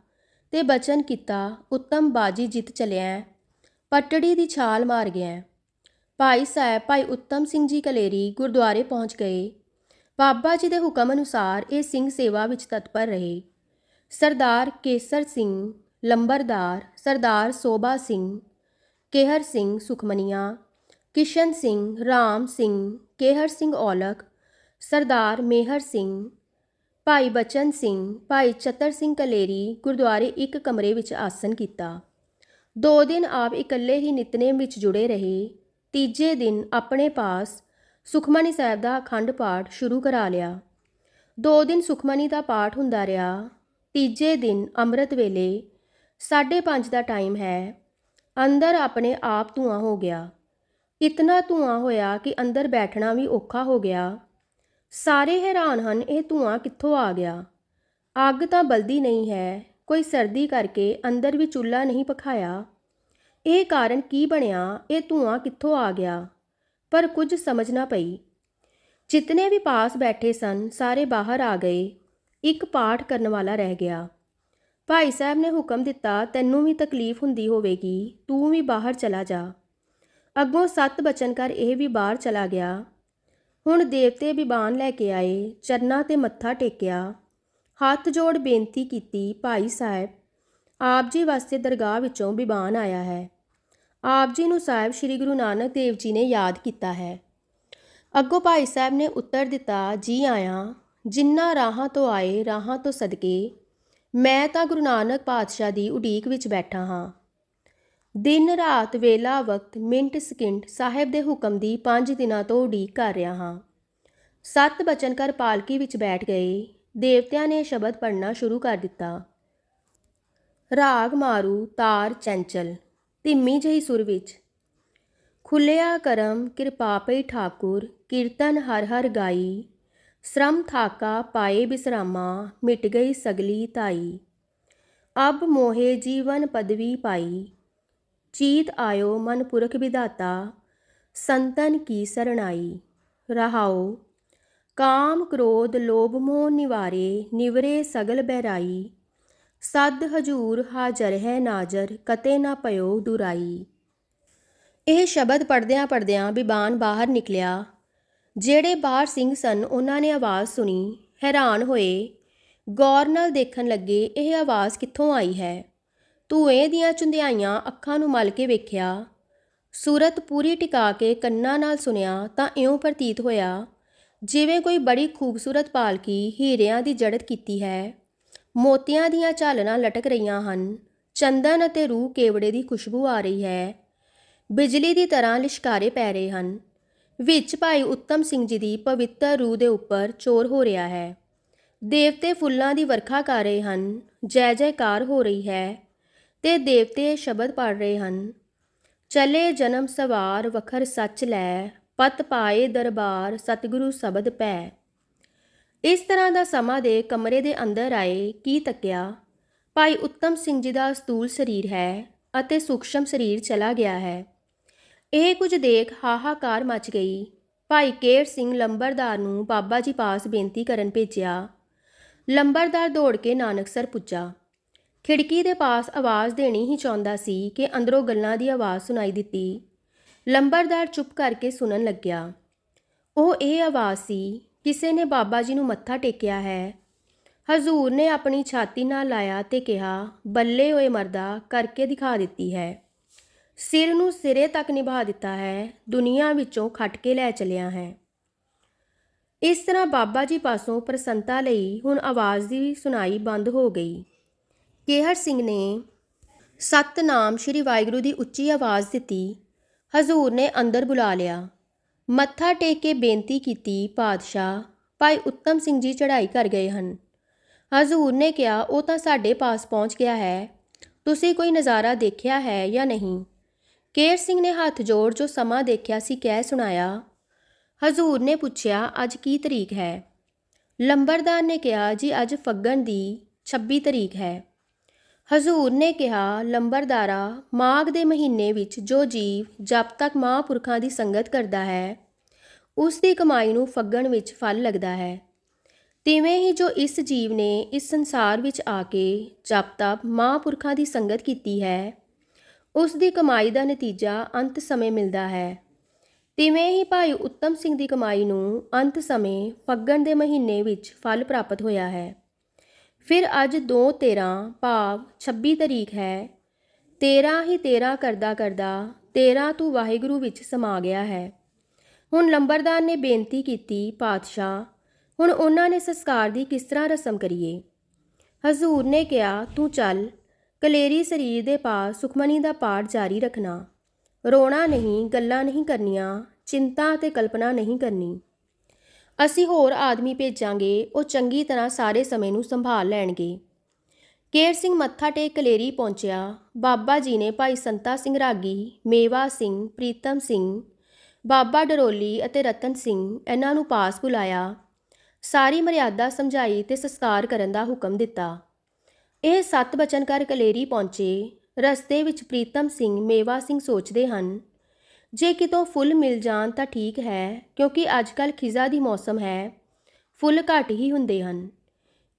A: ਤੇ ਬਚਨ ਕੀਤਾ, ਉੱਤਮ ਬਾਜੀ ਜਿੱਤ ਚਲਿਆ ਪਟੜੀ ਦੀ ਛਾਲ ਮਾਰ ਗਿਆ ਭਾਈ ਸਾਹਿਬ, ਭਾਈ ਉੱਤਮ ਸਿੰਘ ਜੀ ਕਲੇਰੀ ਗੁਰਦੁਆਰੇ ਪਹੁੰਚ ਗਏ। ਬਾਬਾ ਜੀ ਦੇ ਹੁਕਮ ਅਨੁਸਾਰ ਇਹ ਸਿੰਘ ਸੇਵਾ ਵਿੱਚ ਤਤਪਰ ਰਹੇ। ਸਰਦਾਰ ਕੇਸਰ ਸਿੰਘ, ਲੰਬਰਦਾਰ ਸਰਦਾਰ ਸੋਭਾ ਸਿੰਘ, ਕੇਹਰ ਸਿੰਘ ਸੁਖਮਨੀਆਂ, ਕਿਸ਼ਨ ਸਿੰਘ, ਰਾਮ ਸਿੰਘ, ਕੇਹਰ ਸਿੰਘ ਔਲਖ, ਸਰਦਾਰ ਮੇਹਰ ਸਿੰਘ ਭਾਈ ਬਚਨ ਸਿੰਘ, ਭਾਈ ਚਤਰ ਸਿੰਘ ਕਲੇਰੀ ਗੁਰਦੁਆਰੇ ਇੱਕ ਕਮਰੇ ਵਿੱਚ ਆਸਨ ਕੀਤਾ। ਦੋ ਦਿਨ ਆਪ ਇਕੱਲੇ ਹੀ ਨਿਤਨੇਮ ਵਿੱਚ ਜੁੜੇ ਰਹੇ। ਤੀਜੇ ਦਿਨ ਆਪਣੇ ਪਾਸ ਸੁਖਮਨੀ ਸਾਹਿਬ ਦਾ ਅਖੰਡ ਪਾਠ ਸ਼ੁਰੂ ਕਰਾ ਲਿਆ। ਦੋ ਦਿਨ ਸੁਖਮਨੀ ਦਾ ਪਾਠ ਹੁੰਦਾ ਰਿਹਾ। ਤੀਜੇ ਦਿਨ ਅੰਮ੍ਰਿਤ ਵੇਲੇ 5:30 ਦਾ ਟਾਈਮ ਹੈ। ਅੰਦਰ ਆਪਣੇ ਆਪ ਧੂਆਂ ਹੋ ਗਿਆ। ਇਤਨਾ ਧੂਆਂ ਹੋਇਆ ਕਿ ਅੰਦਰ ਬੈਠਣਾ ਵੀ ਔਖਾ ਹੋ ਗਿਆ। ਸਾਰੇ ਹੈਰਾਨ ਹਨ, ਇਹ ਧੂਆਂ ਕਿੱਥੋਂ ਆ ਗਿਆ? ਅੱਗ ਤਾਂ ਬਲਦੀ ਨਹੀਂ ਹੈ, ਕੋਈ ਸਰਦੀ ਕਰਕੇ ਅੰਦਰ ਵੀ ਚੁੱਲ੍ਹਾ ਨਹੀਂ ਪਖਾਇਆ। ਇਹ ਕਾਰਨ ਕੀ ਬਣਿਆ? ਇਹ ਧੂਆਂ ਕਿੱਥੋਂ ਆ ਗਿਆ? ਪਰ ਕੁਝ ਸਮਝ ਨਾ ਪਈ। ਜਿਤਨੇ ਵੀ ਪਾਸ ਬੈਠੇ ਸਨ, ਸਾਰੇ ਬਾਹਰ ਆ ਗਏ। ਇੱਕ ਪਾਠ ਕਰਨ ਵਾਲਾ ਰਹਿ ਗਿਆ। ਭਾਈ ਸਾਹਿਬ ਨੇ ਹੁਕਮ ਦਿੱਤਾ, ਤੈਨੂੰ ਵੀ ਤਕਲੀਫ ਹੁੰਦੀ ਹੋਵੇਗੀ, ਤੂੰ ਵੀ ਬਾਹਰ ਚਲਾ ਜਾ। ਅੱਗੋਂ ਸੱਤ ਬਚਨ ਕਰ, ਇਹ ਵੀ ਬਾਹਰ ਚਲਾ ਗਿਆ। ਹੁਣ ਦੇਵਤੇ ਬਿਬਾਨ ਲੈ ਕੇ ਆਏ, ਚਰਨਾਂ ਤੇ ਮੱਥਾ ਟੇਕਿਆ। ਹੱਥ ਜੋੜ ਬੇਨਤੀ ਕੀਤੀ, ਭਾਈ ਸਾਹਿਬ, ਆਪ ਜੀ ਵਾਸਤੇ ਦਰਗਾਹ ਵਿੱਚੋਂ ਬਿਬਾਨ ਆਇਆ ਹੈ। ਆਪ ਜੀ ਨੂੰ ਸਾਹਿਬ ਸ੍ਰੀ ਗੁਰੂ ਨਾਨਕ ਦੇਵ ਜੀ ਨੇ ਯਾਦ ਕੀਤਾ ਹੈ। ਅੱਗੋਂ ਭਾਈ ਸਾਹਿਬ ਨੇ ਉੱਤਰ ਦਿੱਤਾ, ਜੀ ਆਇਆ, ਜਿੰਨਾ ਰਾਹਾਂ ਤੋਂ ਆਏ, ਰਾਹਾਂ ਤੋਂ ਸਦਕੇ, ਮੈਂ ਤਾਂ ਗੁਰੂ ਨਾਨਕ ਪਾਤਸ਼ਾਹ ਦੀ ਉਡੀਕ ਵਿੱਚ ਬੈਠਾ ਹਾਂ। ਦਿਨ ਰਾਤ ਵੇਲਾ ਵਕਤ ਮਿੰਟ ਸਕਿੰਟ ਸਾਹਿਬ ਦੇ ਹੁਕਮ ਦੀ 5 ਦਿਨਾਂ ਤੋਂ ਉਡੀਕ ਕਰ ਰਿਹਾ ਹਾਂ। ਸੱਤ ਬਚਨ ਕਰ ਪਾਲਕੀ ਵਿੱਚ ਬੈਠ ਗਏ। ਦੇਵਤਿਆਂ ਨੇ ਸ਼ਬਦ ਪੜ੍ਹਨਾ ਸ਼ੁਰੂ ਕਰ ਦਿੱਤਾ। ਰਾਗ ਮਾਰੂ ਤਾਰ ਚੰਚਲ, ਧਿੰਮੀ ਜਿਹੀ ਸੁਰ ਵਿੱਚ ਖੁੱਲਿਆ ਕਰਮ ਕਿਰਪਾ ਪਈ ਠਾਕੁਰ, ਕੀਰਤਨ ਹਰ ਹਰ ਗਾਈ, ਸ਼ਰਮ ਥਾਕਾ ਪਾਏ ਬਿਸਰਾਮਾ, ਮਿਟ ਗਈ ਸਗਲੀ ਤਾਈ। ਅਬ ਮੋਹੇ ਜੀਵਨ ਪਦਵੀ ਪਾਈ ਚੀਤ ਆਇਓ ਮਨ ਪੁਰਖ ਵਿਦਾਤਾ ਸੰਤਨ ਕੀ ਸਰਣਾਈ? ਰਹਾਓ ਕਾਮ ਕ੍ਰੋਧ ਲੋਭ ਮੋਹ ਨਿਵਾਰੇ ਨਿਵਰੇ ਸਗਲ ਬਹਿਰਾਈ, ਸਦ ਹਜੂਰ ਹਾਜ਼ਰ ਹੈ ਨਾਜ਼ਰ, ਕਤੇ ਨਾ ਪਇਓ ਦੁਰਾਈ। ਇਹ ਸ਼ਬਦ ਪੜਦਿਆਂ ਪੜਦਿਆਂ ਬਿਬਾਨ ਬਾਹਰ ਨਿਕਲਿਆ। ਜਿਹੜੇ ਬਾਹਰ ਸਿੰਘ ਸਨ, ਉਹਨਾਂ ਨੇ ਆਵਾਜ਼ ਸੁਣੀ। ਹੈਰਾਨ ਹੋਏ, ਗੌਰ ਨਾਲ ਦੇਖਣ ਲੱਗੇ, ਇਹ ਆਵਾਜ਼ ਕਿੱਥੋਂ ਆਈ ਹੈ? ਧੂਏ ਦੀਆਂ ਚੁੰਧਿਆਈਆਂ ਅੱਖਾਂ ਨੂੰ ਮਲ ਕੇ ਵੇਖਿਆ। ਸੂਰਤ ਪੂਰੀ ਟਿਕਾ ਕੇ ਕੰਨਾਂ ਨਾਲ ਸੁਣਿਆ ਤਾਂ ਇਉਂ ਪ੍ਰਤੀਤ ਹੋਇਆ, ਜਿਵੇਂ ਕੋਈ ਬੜੀ ਖੂਬਸੂਰਤ ਪਾਲਕੀ ਹੀਰਿਆਂ ਦੀ ਜੜਤ ਕੀਤੀ ਹੈ। ਮੋਤੀਆਂ ਦੀਆਂ ਝਾਲਣਾ ਲਟਕ ਰਹੀਆਂ ਹਨ, ਚੰਦਨ ਅਤੇ ਰੂਹ ਕੇਵੜੇ ਦੀ ਖੁਸ਼ਬੂ ਆ ਰਹੀ ਹੈ। ਬਿਜਲੀ ਦੀ ਤਰ੍ਹਾਂ ਲਿਸ਼ਕਾਰੇ ਪੈ ਰਹੇ ਹਨ। ਵਿੱਚ ਭਾਈ ਉੱਤਮ ਸਿੰਘ ਜੀ ਦੀ ਪਵਿੱਤਰ ਰੂਹ ਦੇ ਉੱਪਰ ਚੋਰ ਹੋ ਰਿਹਾ ਹੈ। ਦੇਵਤੇ ਫੁੱਲਾਂ ਦੀ ਵਰਖਾ ਕਰ ਰਹੇ ਹਨ, ਜੈ ਜੈਕਾਰ ਹੋ ਰਹੀ ਹੈ। ਤੇ ਦੇਵਤੇ ਸ਼ਬਦ ਪੜ ਰਹੇ ਹਨ। ਚਲੇ ਜਨਮ ਸਵਾਰ ਵਖਰ ਸੱਚ ਲੈ, ਪਤ ਪਾਏ ਦਰਬਾਰ ਸਤਿਗੁਰੂ ਸ਼ਬਦ ਪੈ। ਇਸ ਤਰ੍ਹਾਂ ਦਾ ਸਮਾਂ ਦੇ ਕਮਰੇ ਦੇ ਅੰਦਰ ਆਏ ਕੀ ਤੱਕਿਆ? ਭਾਈ ਉੱਤਮ ਸਿੰਘ ਜੀ ਦਾ ਸਤੂਲ ਸਰੀਰ ਹੈ ਅਤੇ ਸੂਖਸ਼ਮ ਸਰੀਰ ਚਲਾ ਗਿਆ ਹੈ। ਇਹ ਕੁਝ ਦੇਖ ਹਾਹਾਕਾਰ ਮਚ ਗਈ। ਭਾਈ ਕੇਰ ਸਿੰਘ ਲੰਬਰਦਾਰ ਨੂੰ ਬਾਬਾ ਜੀ ਪਾਸ ਬੇਨਤੀ ਕਰਨ ਭੇਜਿਆ। ਲੰਬਰਦਾਰ ਦੌੜ ਕੇ ਨਾਨਕਸਰ ਪੁੱਜਾ। ਖਿੜਕੀ ਦੇ ਪਾਸ ਆਵਾਜ਼ ਦੇਣੀ ਹੀ ਚਾਹੁੰਦਾ ਸੀ ਕਿ ਅੰਦਰੋਂ ਗੱਲਾਂ ਦੀ ਆਵਾਜ਼ ਸੁਣਾਈ ਦਿੱਤੀ। ਲੰਬਰਦਾਰ ਚੁੱਪ ਕਰਕੇ ਸੁਣਨ ਲੱਗਿਆ। ਉਹ ਇਹ ਆਵਾਜ਼ ਸੀ, ਕਿਸੇ ਨੇ ਬਾਬਾ ਜੀ ਨੂੰ ਮੱਥਾ ਟੇਕਿਆ ਹੈ। ਹਜ਼ੂਰ ਨੇ ਆਪਣੀ ਛਾਤੀ ਨਾਲ ਲਾਇਆ ਤੇ ਕਿਹਾ, ਬੱਲੇ ਹੋਏ ਮਰਦਾ, ਕਰਕੇ ਦਿਖਾ ਦਿੱਤੀ ਹੈ। ਸਿਰ ਨੂੰ ਸਿਰੇ ਤੱਕ ਨਿਭਾ ਦਿੱਤਾ ਹੈ, ਦੁਨੀਆ ਵਿੱਚੋਂ ਖੱਟ ਕੇ ਲੈ ਚਲਿਆ ਹੈ। ਇਸ ਤਰ੍ਹਾਂ ਬਾਬਾ ਜੀ ਪਾਸੋਂ ਪ੍ਰਸੰਤਾ ਲਈ ਹੁਣ ਆਵਾਜ਼ ਦੀ ਸੁਣਾਈ ਬੰਦ ਹੋ ਗਈ। ਕੇਹਰ ਸਿੰਘ ਨੇ ਸਤਨਾਮ ਸ਼੍ਰੀ ਵਾਹਿਗੁਰੂ ਦੀ ਉੱਚੀ ਆਵਾਜ਼ ਦਿੱਤੀ। ਹਜ਼ੂਰ ਨੇ ਅੰਦਰ ਬੁਲਾ ਲਿਆ। ਮੱਥਾ ਟੇਕ ਕੇ ਬੇਨਤੀ ਕੀਤੀ, ਪਾਤਸ਼ਾਹ, ਭਾਈ ਉੱਤਮ ਸਿੰਘ ਜੀ ਚੜ੍ਹਾਈ ਕਰ ਗਏ ਹਨ। ਹਜ਼ੂਰ ਨੇ ਕਿਹਾ, ਉਹ ਤਾਂ ਸਾਡੇ ਪਾਸ ਪਹੁੰਚ ਗਿਆ ਹੈ। ਤੁਸੀਂ ਕੋਈ ਨਜ਼ਾਰਾ ਦੇਖਿਆ ਹੈ ਜਾਂ ਨਹੀਂ? ਕੇਰ ਸਿੰਘ ਨੇ ਹੱਥ ਜੋੜ ਜੋ ਸਮਾਂ ਦੇਖਿਆ ਸੀ ਕਹਿ ਸੁਣਾਇਆ। ਹਜ਼ੂਰ ਨੇ ਪੁੱਛਿਆ, ਅੱਜ ਕੀ ਤਰੀਕ ਹੈ? ਲੰਬਰਦਾਰ ਨੇ ਕਿਹਾ, ਜੀ ਅੱਜ ਫੱਗਣ ਦੀ 26 ਤਰੀਕ ਹੈ। ਹਜ਼ੂਰ ਨੇ ਕਿਹਾ, ਲੰਬਰਦਾਰਾ, ਮਾਘ ਦੇ ਮਹੀਨੇ ਵਿੱਚ ਜੋ ਜੀਵ ਜਬ ਤੱਕ ਮਹਾਂਪੁਰਖਾਂ ਦੀ ਸੰਗਤ ਕਰਦਾ ਹੈ, ਉਸ ਦੀ ਕਮਾਈ ਨੂੰ ਫੱਗਣ ਵਿੱਚ ਫਲ ਲੱਗਦਾ ਹੈ। ਤਿਵੇਂ ਹੀ ਜੋ ਇਸ ਜੀਵ ਨੇ ਇਸ ਸੰਸਾਰ ਵਿੱਚ ਆ ਕੇ ਜਪ ਤਪ ਮਹਾਂਪੁਰਖਾਂ ਦੀ ਸੰਗਤ ਕੀਤੀ ਹੈ, ਉਸ ਦੀ ਕਮਾਈ ਦਾ ਨਤੀਜਾ ਅੰਤ ਸਮੇਂ ਮਿਲਦਾ ਹੈ। ਤਿਵੇਂ ਹੀ ਭਾਈ ਉੱਤਮ ਸਿੰਘ ਦੀ ਕਮਾਈ ਨੂੰ ਅੰਤ ਸਮੇਂ ਫੱਗਣ ਦੇ ਮਹੀਨੇ ਵਿੱਚ ਫਲ ਪ੍ਰਾਪਤ ਹੋਇਆ ਹੈ। ਫਿਰ ਅੱਜ 2 13 ਭਾਵ 26 ਤਰੀਕ ਹੈ। 13 ਹੀ 13 ਕਰਦਾ ਕਰਦਾ 13 ਤੂੰ ਵਾਹਿਗੁਰੂ ਵਿੱਚ ਸਮਾ ਗਿਆ ਹੈ। ਹੁਣ ਲੰਬਰਦਾਰ ਨੇ ਬੇਨਤੀ ਕੀਤੀ, ਪਾਤਸ਼ਾਹ, ਹੁਣ ਉਹਨਾਂ ਨੇ ਸੰਸਕਾਰ ਦੀ ਕਿਸ ਤਰ੍ਹਾਂ ਰਸਮ ਕਰੀਏ? ਹਜ਼ੂਰ ਨੇ ਕਿਹਾ, ਤੂੰ ਚੱਲ, ਕਲੇਰੀ ਸਰੀਰ ਦੇ ਪਾਸ ਸੁਖਮਨੀ ਦਾ ਪਾਠ ਜਾਰੀ ਰੱਖਣਾ। ਰੋਣਾ ਨਹੀਂ, ਗੱਲਾਂ ਨਹੀਂ ਕਰਨੀਆਂ, ਚਿੰਤਾ ਅਤੇ ਕਲਪਨਾ ਨਹੀਂ ਕਰਨੀ। ਅਸੀਂ ਹੋਰ ਆਦਮੀ ਭੇਜਾਂਗੇ, ਉਹ ਚੰਗੀ ਤਰ੍ਹਾਂ ਸਾਰੇ ਸਮੇਂ ਨੂੰ ਸੰਭਾਲ ਲੈਣਗੇ। ਕੇਰ ਸਿੰਘ ਮੱਥਾ ਟੇਕ ਕਲੇਰੀ ਪਹੁੰਚਿਆ। ਬਾਬਾ ਜੀ ਨੇ ਭਾਈ ਸੰਤਾ ਸਿੰਘ ਰਾਗੀ, ਮੇਵਾ ਸਿੰਘ, ਪ੍ਰੀਤਮ ਸਿੰਘ, ਬਾਬਾ ਡਰੋਲੀ ਅਤੇ ਰਤਨ ਸਿੰਘ ਇਹਨਾਂ ਨੂੰ ਪਾਸ ਬੁਲਾਇਆ। ਸਾਰੀ ਮਰਿਆਦਾ ਸਮਝਾਈ ਤੇ ਸੰਸਕਾਰ ਕਰਨ ਦਾ ਹੁਕਮ ਦਿੱਤਾ। ਇਹ ਸੱਤ ਬਚਨ ਕਰ ਕਲੇਰੀ ਪਹੁੰਚੇ। ਰਸਤੇ ਵਿੱਚ ਪ੍ਰੀਤਮ ਸਿੰਘ, ਮੇਵਾ ਸਿੰਘ ਸੋਚਦੇ ਹਨ ਜੇ ਕਿਤੋਂ ਫੁੱਲ ਮਿਲ ਜਾਣ ਤਾਂ ਠੀਕ ਹੈ, ਕਿਉਂਕਿ ਅੱਜਕੱਲ ਖਿਜ਼ਾ ਦੀ ਮੌਸਮ ਹੈ। ਫੁੱਲ ਘੱਟ ਹੀ ਹੁੰਦੇ ਹਨ।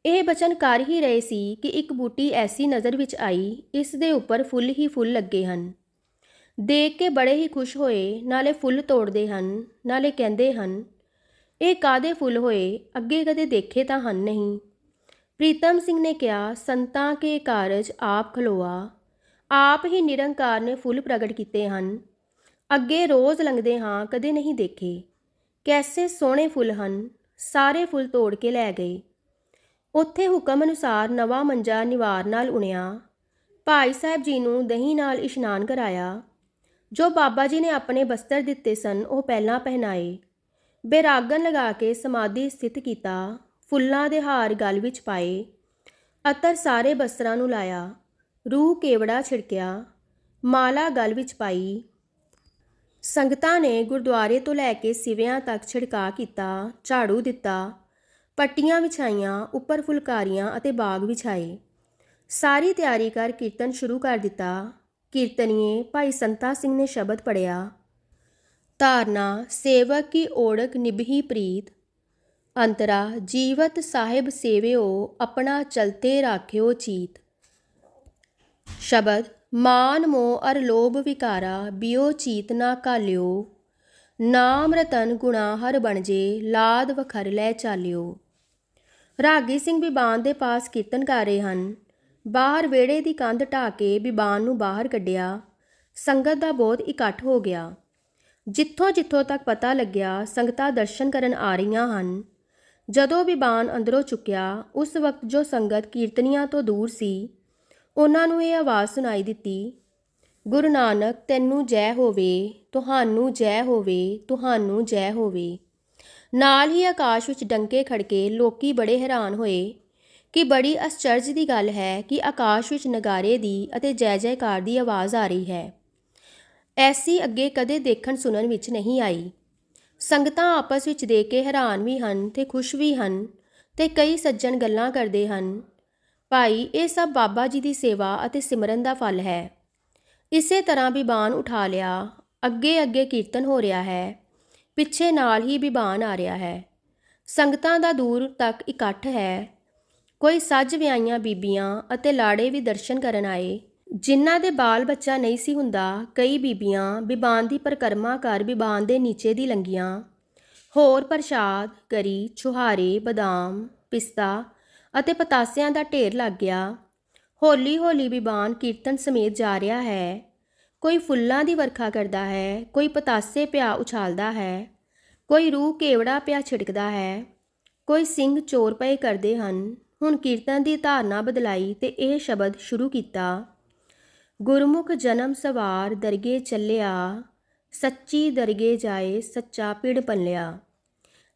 A: ਇਹ ਬਚਨ ਕਰ ਹੀ ਰਹੇ ਸੀ ਕਿ ਇੱਕ ਬੂਟੀ ਐਸੀ ਨਜ਼ਰ ਵਿੱਚ ਆਈ, ਇਸ ਦੇ ਉੱਪਰ ਫੁੱਲ ਹੀ ਫੁੱਲ ਲੱਗੇ ਹਨ। ਦੇਖ ਕੇ ਬੜੇ ਹੀ ਖੁਸ਼ ਹੋਏ, ਨਾਲੇ ਫੁੱਲ ਤੋੜਦੇ ਹਨ, ਨਾਲੇ ਕਹਿੰਦੇ ਹਨ, ਇਹ ਕਾਦੇ ਫੁੱਲ ਹੋਏ, ਅੱਗੇ ਕਦੇ ਦੇਖੇ ਤਾਂ ਹਨ ਨਹੀਂ? ਪ੍ਰੀਤਮ ਸਿੰਘ ਨੇ ਕਿਹਾ, ਸੰਤਾਂ ਕੇ ਕਾਰਜ ਆਪ ਖਲੋਆ। ਆਪ ਹੀ ਨਿਰੰਕਾਰ ਨੇ ਫੁੱਲ ਪ੍ਰਗਟ ਕੀਤੇ ਹਨ। ਅੱਗੇ ਰੋਜ਼ ਲੰਘਦੇ ਹਾਂ, ਕਦੇ ਨਹੀਂ ਦੇਖੇ। ਕੈਸੇ ਸੋਹਣੇ ਫੁੱਲ ਹਨ, ਸਾਰੇ ਫੁੱਲ ਤੋੜ ਕੇ ਲੈ ਗਏ। ਉੱਥੇ ਹੁਕਮ ਅਨੁਸਾਰ ਨਵਾਂ ਮੰਜਾ ਨਿਵਾਰ ਨਾਲ ਉਣਿਆ। ਭਾਈ ਸਾਹਿਬ ਜੀ ਨੂੰ ਦਹੀਂ ਨਾਲ ਇਸ਼ਨਾਨ ਕਰਾਇਆ। ਜੋ ਬਾਬਾ ਜੀ ਨੇ ਆਪਣੇ ਬਸਤਰ ਦਿੱਤੇ ਸਨ, ਉਹ ਪਹਿਲਾਂ ਪਹਿਨਾਏ। ਬੈਰਾਗਨ ਲਗਾ ਕੇ ਸਮਾਧੀ ਸਥਿਤ ਕੀਤਾ, ਫੁੱਲਾਂ ਦੇ ਹਾਰ ਗਲ ਵਿੱਚ ਪਾਏ। ਅਤਰ ਸਾਰੇ ਬਸਤਰਾਂ ਨੂੰ ਲਾਇਆ। ਰੂਹ ਕੇਵੜਾ ਛਿੜਕਿਆ। ਮਾਲਾ ਗਲ ਵਿੱਚ ਪਾਈ। ਸੰਗਤਾਂ ਨੇ ਗੁਰਦੁਆਰੇ ਤੋਂ ਲੈ ਕੇ ਸਿਵਿਆਂ ਤੱਕ ਛਿੜਕਾ ਕੀਤਾ, ਝਾੜੂ ਦਿੱਤਾ, ਪੱਟੀਆਂ ਵਿਛਾਈਆਂ, ਉੱਪਰ ਫੁਲਕਾਰੀਆਂ ਅਤੇ ਬਾਗ ਵਿਛਾਏ। ਸਾਰੀ ਤਿਆਰੀ ਕਰ ਕੀਰਤਨ ਸ਼ੁਰੂ ਕਰ ਦਿੱਤਾ। ਕੀਰਤਨੀਏ, ਭਾਈ ਸੰਤਾ ਸਿੰਘ ਨੇ ਸ਼ਬਦ ਪੜਿਆ ਧਾਰਨਾ, ਸੇਵਕ ਕੀ ਓੜਕ ਨਿਭੀ ਪ੍ਰੀਤ। ਅੰਤਰਾ, ਜੀਵਤ ਸਾਹਿਬ ਸੇਵਿਓ, ਆਪਣਾ ਚਲਤੇ ਰਾਖਿਓ ਚੀਤ। ਸ਼ਬਦ ਮਾਨ ਮੋਹ ਅਰ ਲੋਭ ਵਿਕਾਰਾ, ਬਿਓ ਚੀਤ ਨਾ ਕਾਲਿਓ ਨਾਮ ਰਤਨ ਗੁਣਾ ਹਰ ਬਣ ਜੇ, ਲਾਦ ਵਖਰ ਲੈ ਚਾਲਿਓ। ਰਾਗੀ ਸਿੰਘ ਬਿਬਾਨ ਦੇ ਪਾਸ ਕੀਰਤਨ ਕਰ ਰਹੇ ਹਨ। ਬਾਹਰ ਵਿਹੜੇ ਦੀ ਕੰਧ ਢਾ ਕੇ ਬਿਬਾਨ ਨੂੰ ਬਾਹਰ ਕੱਢਿਆ। ਸੰਗਤ ਦਾ ਬਹੁਤ ਇਕੱਠ ਹੋ ਗਿਆ। ਜਿੱਥੋਂ ਜਿੱਥੋਂ ਤੱਕ ਪਤਾ ਲੱਗਿਆ, ਸੰਗਤਾਂ ਦਰਸ਼ਨ ਕਰਨ ਆ ਰਹੀਆਂ ਹਨ। ਜਦੋਂ ਬਿਬਾਨ ਅੰਦਰੋਂ ਚੁੱਕਿਆ, ਉਸ ਵਕਤ ਜੋ ਸੰਗਤ ਕੀਰਤਨੀਆਂ ਤੋਂ ਦੂਰ ਸੀ ਉਹਨਾਂ ਨੂੰ ਇਹ ਆਵਾਜ਼ ਸੁਣਾਈ ਦਿੱਤੀ, ਗੁਰੂ ਨਾਨਕ, ਤੈਨੂੰ ਜੈ ਹੋਵੇ, ਤੁਹਾਨੂੰ ਜੈ ਹੋਵੇ, ਤੁਹਾਨੂੰ ਜੈ ਹੋਵੇ। ਨਾਲ ਹੀ ਆਕਾਸ਼ ਵਿੱਚ ਡੰਕੇ ਖੜਕੇ ਲੋਕੀ ਬੜੇ ਹੈਰਾਨ ਹੋਏ ਕਿ ਬੜੀ ਅਸਚਰਜ ਦੀ ਗੱਲ ਹੈ ਕਿ ਆਕਾਸ਼ ਵਿੱਚ ਨਗਾਰੇ ਦੀ ਅਤੇ ਜੈ ਜੈਕਾਰ ਦੀ ਆਵਾਜ਼ ਆ ਰਹੀ ਹੈ। ਐਸੀ ਅੱਗੇ ਕਦੇ ਦੇਖਣ ਸੁਣਨ ਵਿੱਚ ਨਹੀਂ ਆਈ। ਸੰਗਤਾਂ ਆਪਸ ਵਿੱਚ ਦੇਖ ਕੇ ਹੈਰਾਨ ਵੀ ਹਨ ਤੇ ਖੁਸ਼ ਵੀ ਹਨ ਤੇ ਕਈ ਸੱਜਣ ਗੱਲਾਂ ਕਰਦੇ ਹਨ। ਭਾਈ, ਇਹ ਸਭ ਬਾਬਾ ਜੀ ਦੀ ਸੇਵਾ ਅਤੇ ਸਿਮਰਨ ਦਾ ਫਲ ਹੈ। ਇਸੇ ਤਰ੍ਹਾਂ ਬਿਬਾਨ ਉਠਾ ਲਿਆ। ਅੱਗੇ ਅੱਗੇ ਕੀਰਤਨ ਹੋ ਰਿਹਾ ਹੈ। ਪਿੱਛੇ ਨਾਲ ਹੀ ਬਿਬਾਨ ਆ ਰਿਹਾ ਹੈ। ਸੰਗਤਾਂ ਦਾ ਦੂਰ ਤੱਕ ਇਕੱਠ ਹੈ। ਕੋਈ ਸੱਜ ਵਿਆਹੀਆਂ ਬੀਬੀਆਂ ਅਤੇ ਲਾੜੇ ਵੀ ਦਰਸ਼ਨ ਕਰਨ ਆਏ। ਜਿਨ੍ਹਾਂ ਦੇ ਬਾਲ ਬੱਚਾ ਨਹੀਂ ਸੀ ਹੁੰਦਾ, ਕਈ ਬੀਬੀਆਂ ਬਿਬਾਨ ਦੀ ਪਰਕਰਮਾ ਕਰ ਬਿਬਾਨ ਦੇ ਨੀਚੇ ਦੀ ਲੰਗੀਆਂ। ਹੋਰ ਪ੍ਰਸ਼ਾਦ, ਕਰੀ, ਛੁਹਾਰੇ, ਬਦਾਮ, ਪਿਸਤਾ ਅਤੇ ਪਤਾਸਿਆਂ ਦਾ ਢੇਰ ਲੱਗ ਗਿਆ। ਹੌਲੀ ਹੌਲੀ ਬਿਬਾਨ ਕੀਰਤਨ ਸਮੇਤ ਜਾ ਰਿਹਾ ਹੈ। ਕੋਈ ਫੁੱਲਾਂ ਦੀ ਵਰਖਾ ਕਰਦਾ ਹੈ, ਕੋਈ ਪਤਾਸੇ ਪਿਆ ਉਛਾਲਦਾ ਹੈ, ਕੋਈ ਰੂਹ ਕੇਵੜਾ ਪਿਆ ਛਿੜਕਦਾ ਹੈ, ਕੋਈ ਸਿੰਘ ਚੋਰ ਪਏ ਕਰਦੇ ਹਨ। ਹੁਣ ਕੀਰਤਨ ਦੀ ਧਾਰਨਾ ਬਦਲਾਈ ਤੇ ਇਹ ਸ਼ਬਦ ਸ਼ੁਰੂ ਕੀਤਾ। ਗੁਰਮੁਖ ਜਨਮ ਸਵਾਰ ਦਰਗੇ ਚੱਲਿਆ, ਸੱਚੀ ਦਰਗੇ ਜਾਏ ਸੱਚਾ ਪਿੜ ਪੱਲਿਆ।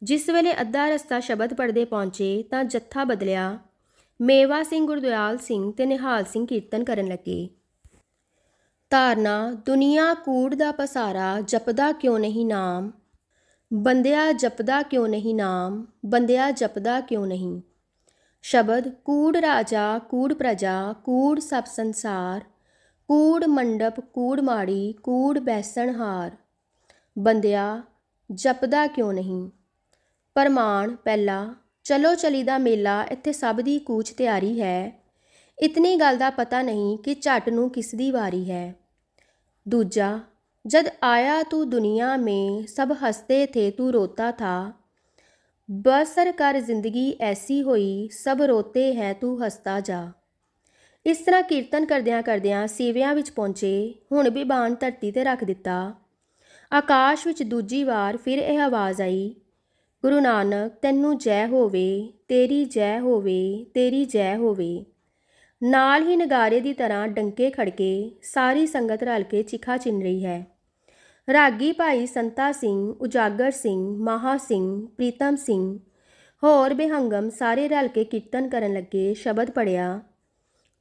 A: ਜਿਸ ਵੇਲੇ ਅੱਧਾ ਰਸਤਾ ਸ਼ਬਦ ਪੜਦੇ ਪਹੁੰਚੇ ਤਾਂ ਜੱਥਾ ਬਦਲਿਆ। ਮੇਵਾ ਸਿੰਘ, ਗੁਰਦਿਆਲ ਸਿੰਘ ਤੇ ਨਿਹਾਲ ਸਿੰਘ ਕੀਰਤਨ ਕਰਨ ਲੱਗੇ। ਧਾਰਨਾ, ਦੁਨੀਆ ਕੂੜ ਦਾ ਪਸਾਰਾ, ਜਪਦਾ ਕਿਉਂ ਨਹੀਂ ਨਾਮ? ਬੰਦਿਆ ਜਪਦਾ ਕਿਉਂ ਨਹੀਂ ਨਾਮ? ਬੰਦਿਆ ਜਪਦਾ ਕਿਉਂ ਨਹੀਂ? ਸ਼ਬਦ, ਕੂੜ ਰਾਜਾ, ਕੂੜ ਪ੍ਰਜਾ, ਕੂੜ ਸਭ ਸੰਸਾਰ, ਕੂੜ ਮੰਡਪ, ਕੂੜ ਮਾੜੀ, ਕੂੜ ਬੈਸਣ ਬੰਦਿਆ ਜਪਦਾ ਕਿਉਂ ਨਹੀਂ? ਪ੍ਰਮਾਣ ਪਹਿਲਾ, ਚਲੋ ਚਲੀ ਦਾ ਮੇਲਾ ਇੱਥੇ ਸਭ ਦੀ ਕੂਚ ਤਿਆਰੀ ਹੈ। ਇਤਨੀ ਗੱਲ ਦਾ ਪਤਾ ਨਹੀਂ ਕਿ ਝਟ ਨੂੰ ਕਿਸ ਦੀ ਵਾਰੀ ਹੈ। ਦੂਜਾ, ਜਦ ਆਇਆ ਤੂੰ ਦੁਨੀਆ ਮੇ, ਸਭ ਹੱਸਦੇ ਥੇ ਤੂੰ ਰੋਤਾ ਥਾ। ਬਸਰ ਕਰ ਜ਼ਿੰਦਗੀ ਐਸੀ ਹੋਈ, ਸਭ ਰੋਤੇ ਹੈ ਤੂੰ ਹੱਸਦਾ ਜਾ। ਇਸ ਤਰ੍ਹਾਂ ਕੀਰਤਨ ਕਰਦਿਆਂ ਕਰਦਿਆਂ ਸੀਵਿਆਂ ਵਿੱਚ ਪਹੁੰਚੇ, ਹੁਣ ਵੀ ਬਾਣ ਧਰਤੀ ਤੇ ਰੱਖ ਦਿੱਤਾ। ਆਕਾਸ਼ ਵਿੱਚ ਦੂਜੀ ਵਾਰ ਫਿਰ ਇਹ ਆਵਾਜ਼ ਆਈ ਗੁਰੂ ਨਾਨਕ, ਤੈਨੂੰ ਜੈ ਹੋਵੇ, ਤੇਰੀ ਜੈ ਹੋਵੇ, ਤੇਰੀ ਜੈ ਹੋਵੇ। ਨਾਲ ਹੀ ਨਗਾਰੇ ਦੀ ਤਰ੍ਹਾਂ ਡੰਕੇ ਖੜਕੇ ਸਾਰੀ ਸੰਗਤ ਰਲ ਕੇ ਚਿਖਾ ਚਿੰਨ ਰਹੀ ਹੈ। ਰਾਗੀ ਭਾਈ ਸੰਤਾ ਸਿੰਘ, ਉਜਾਗਰ ਸਿੰਘ, ਮਹਾ ਸਿੰਘ, ਪ੍ਰੀਤਮ ਸਿੰਘ, ਹੋਰ ਬੇਹੰਗਮ ਸਾਰੇ ਰਲ ਕੇ ਕੀਰਤਨ ਕਰਨ ਲੱਗੇ ਸ਼ਬਦ ਪੜਿਆ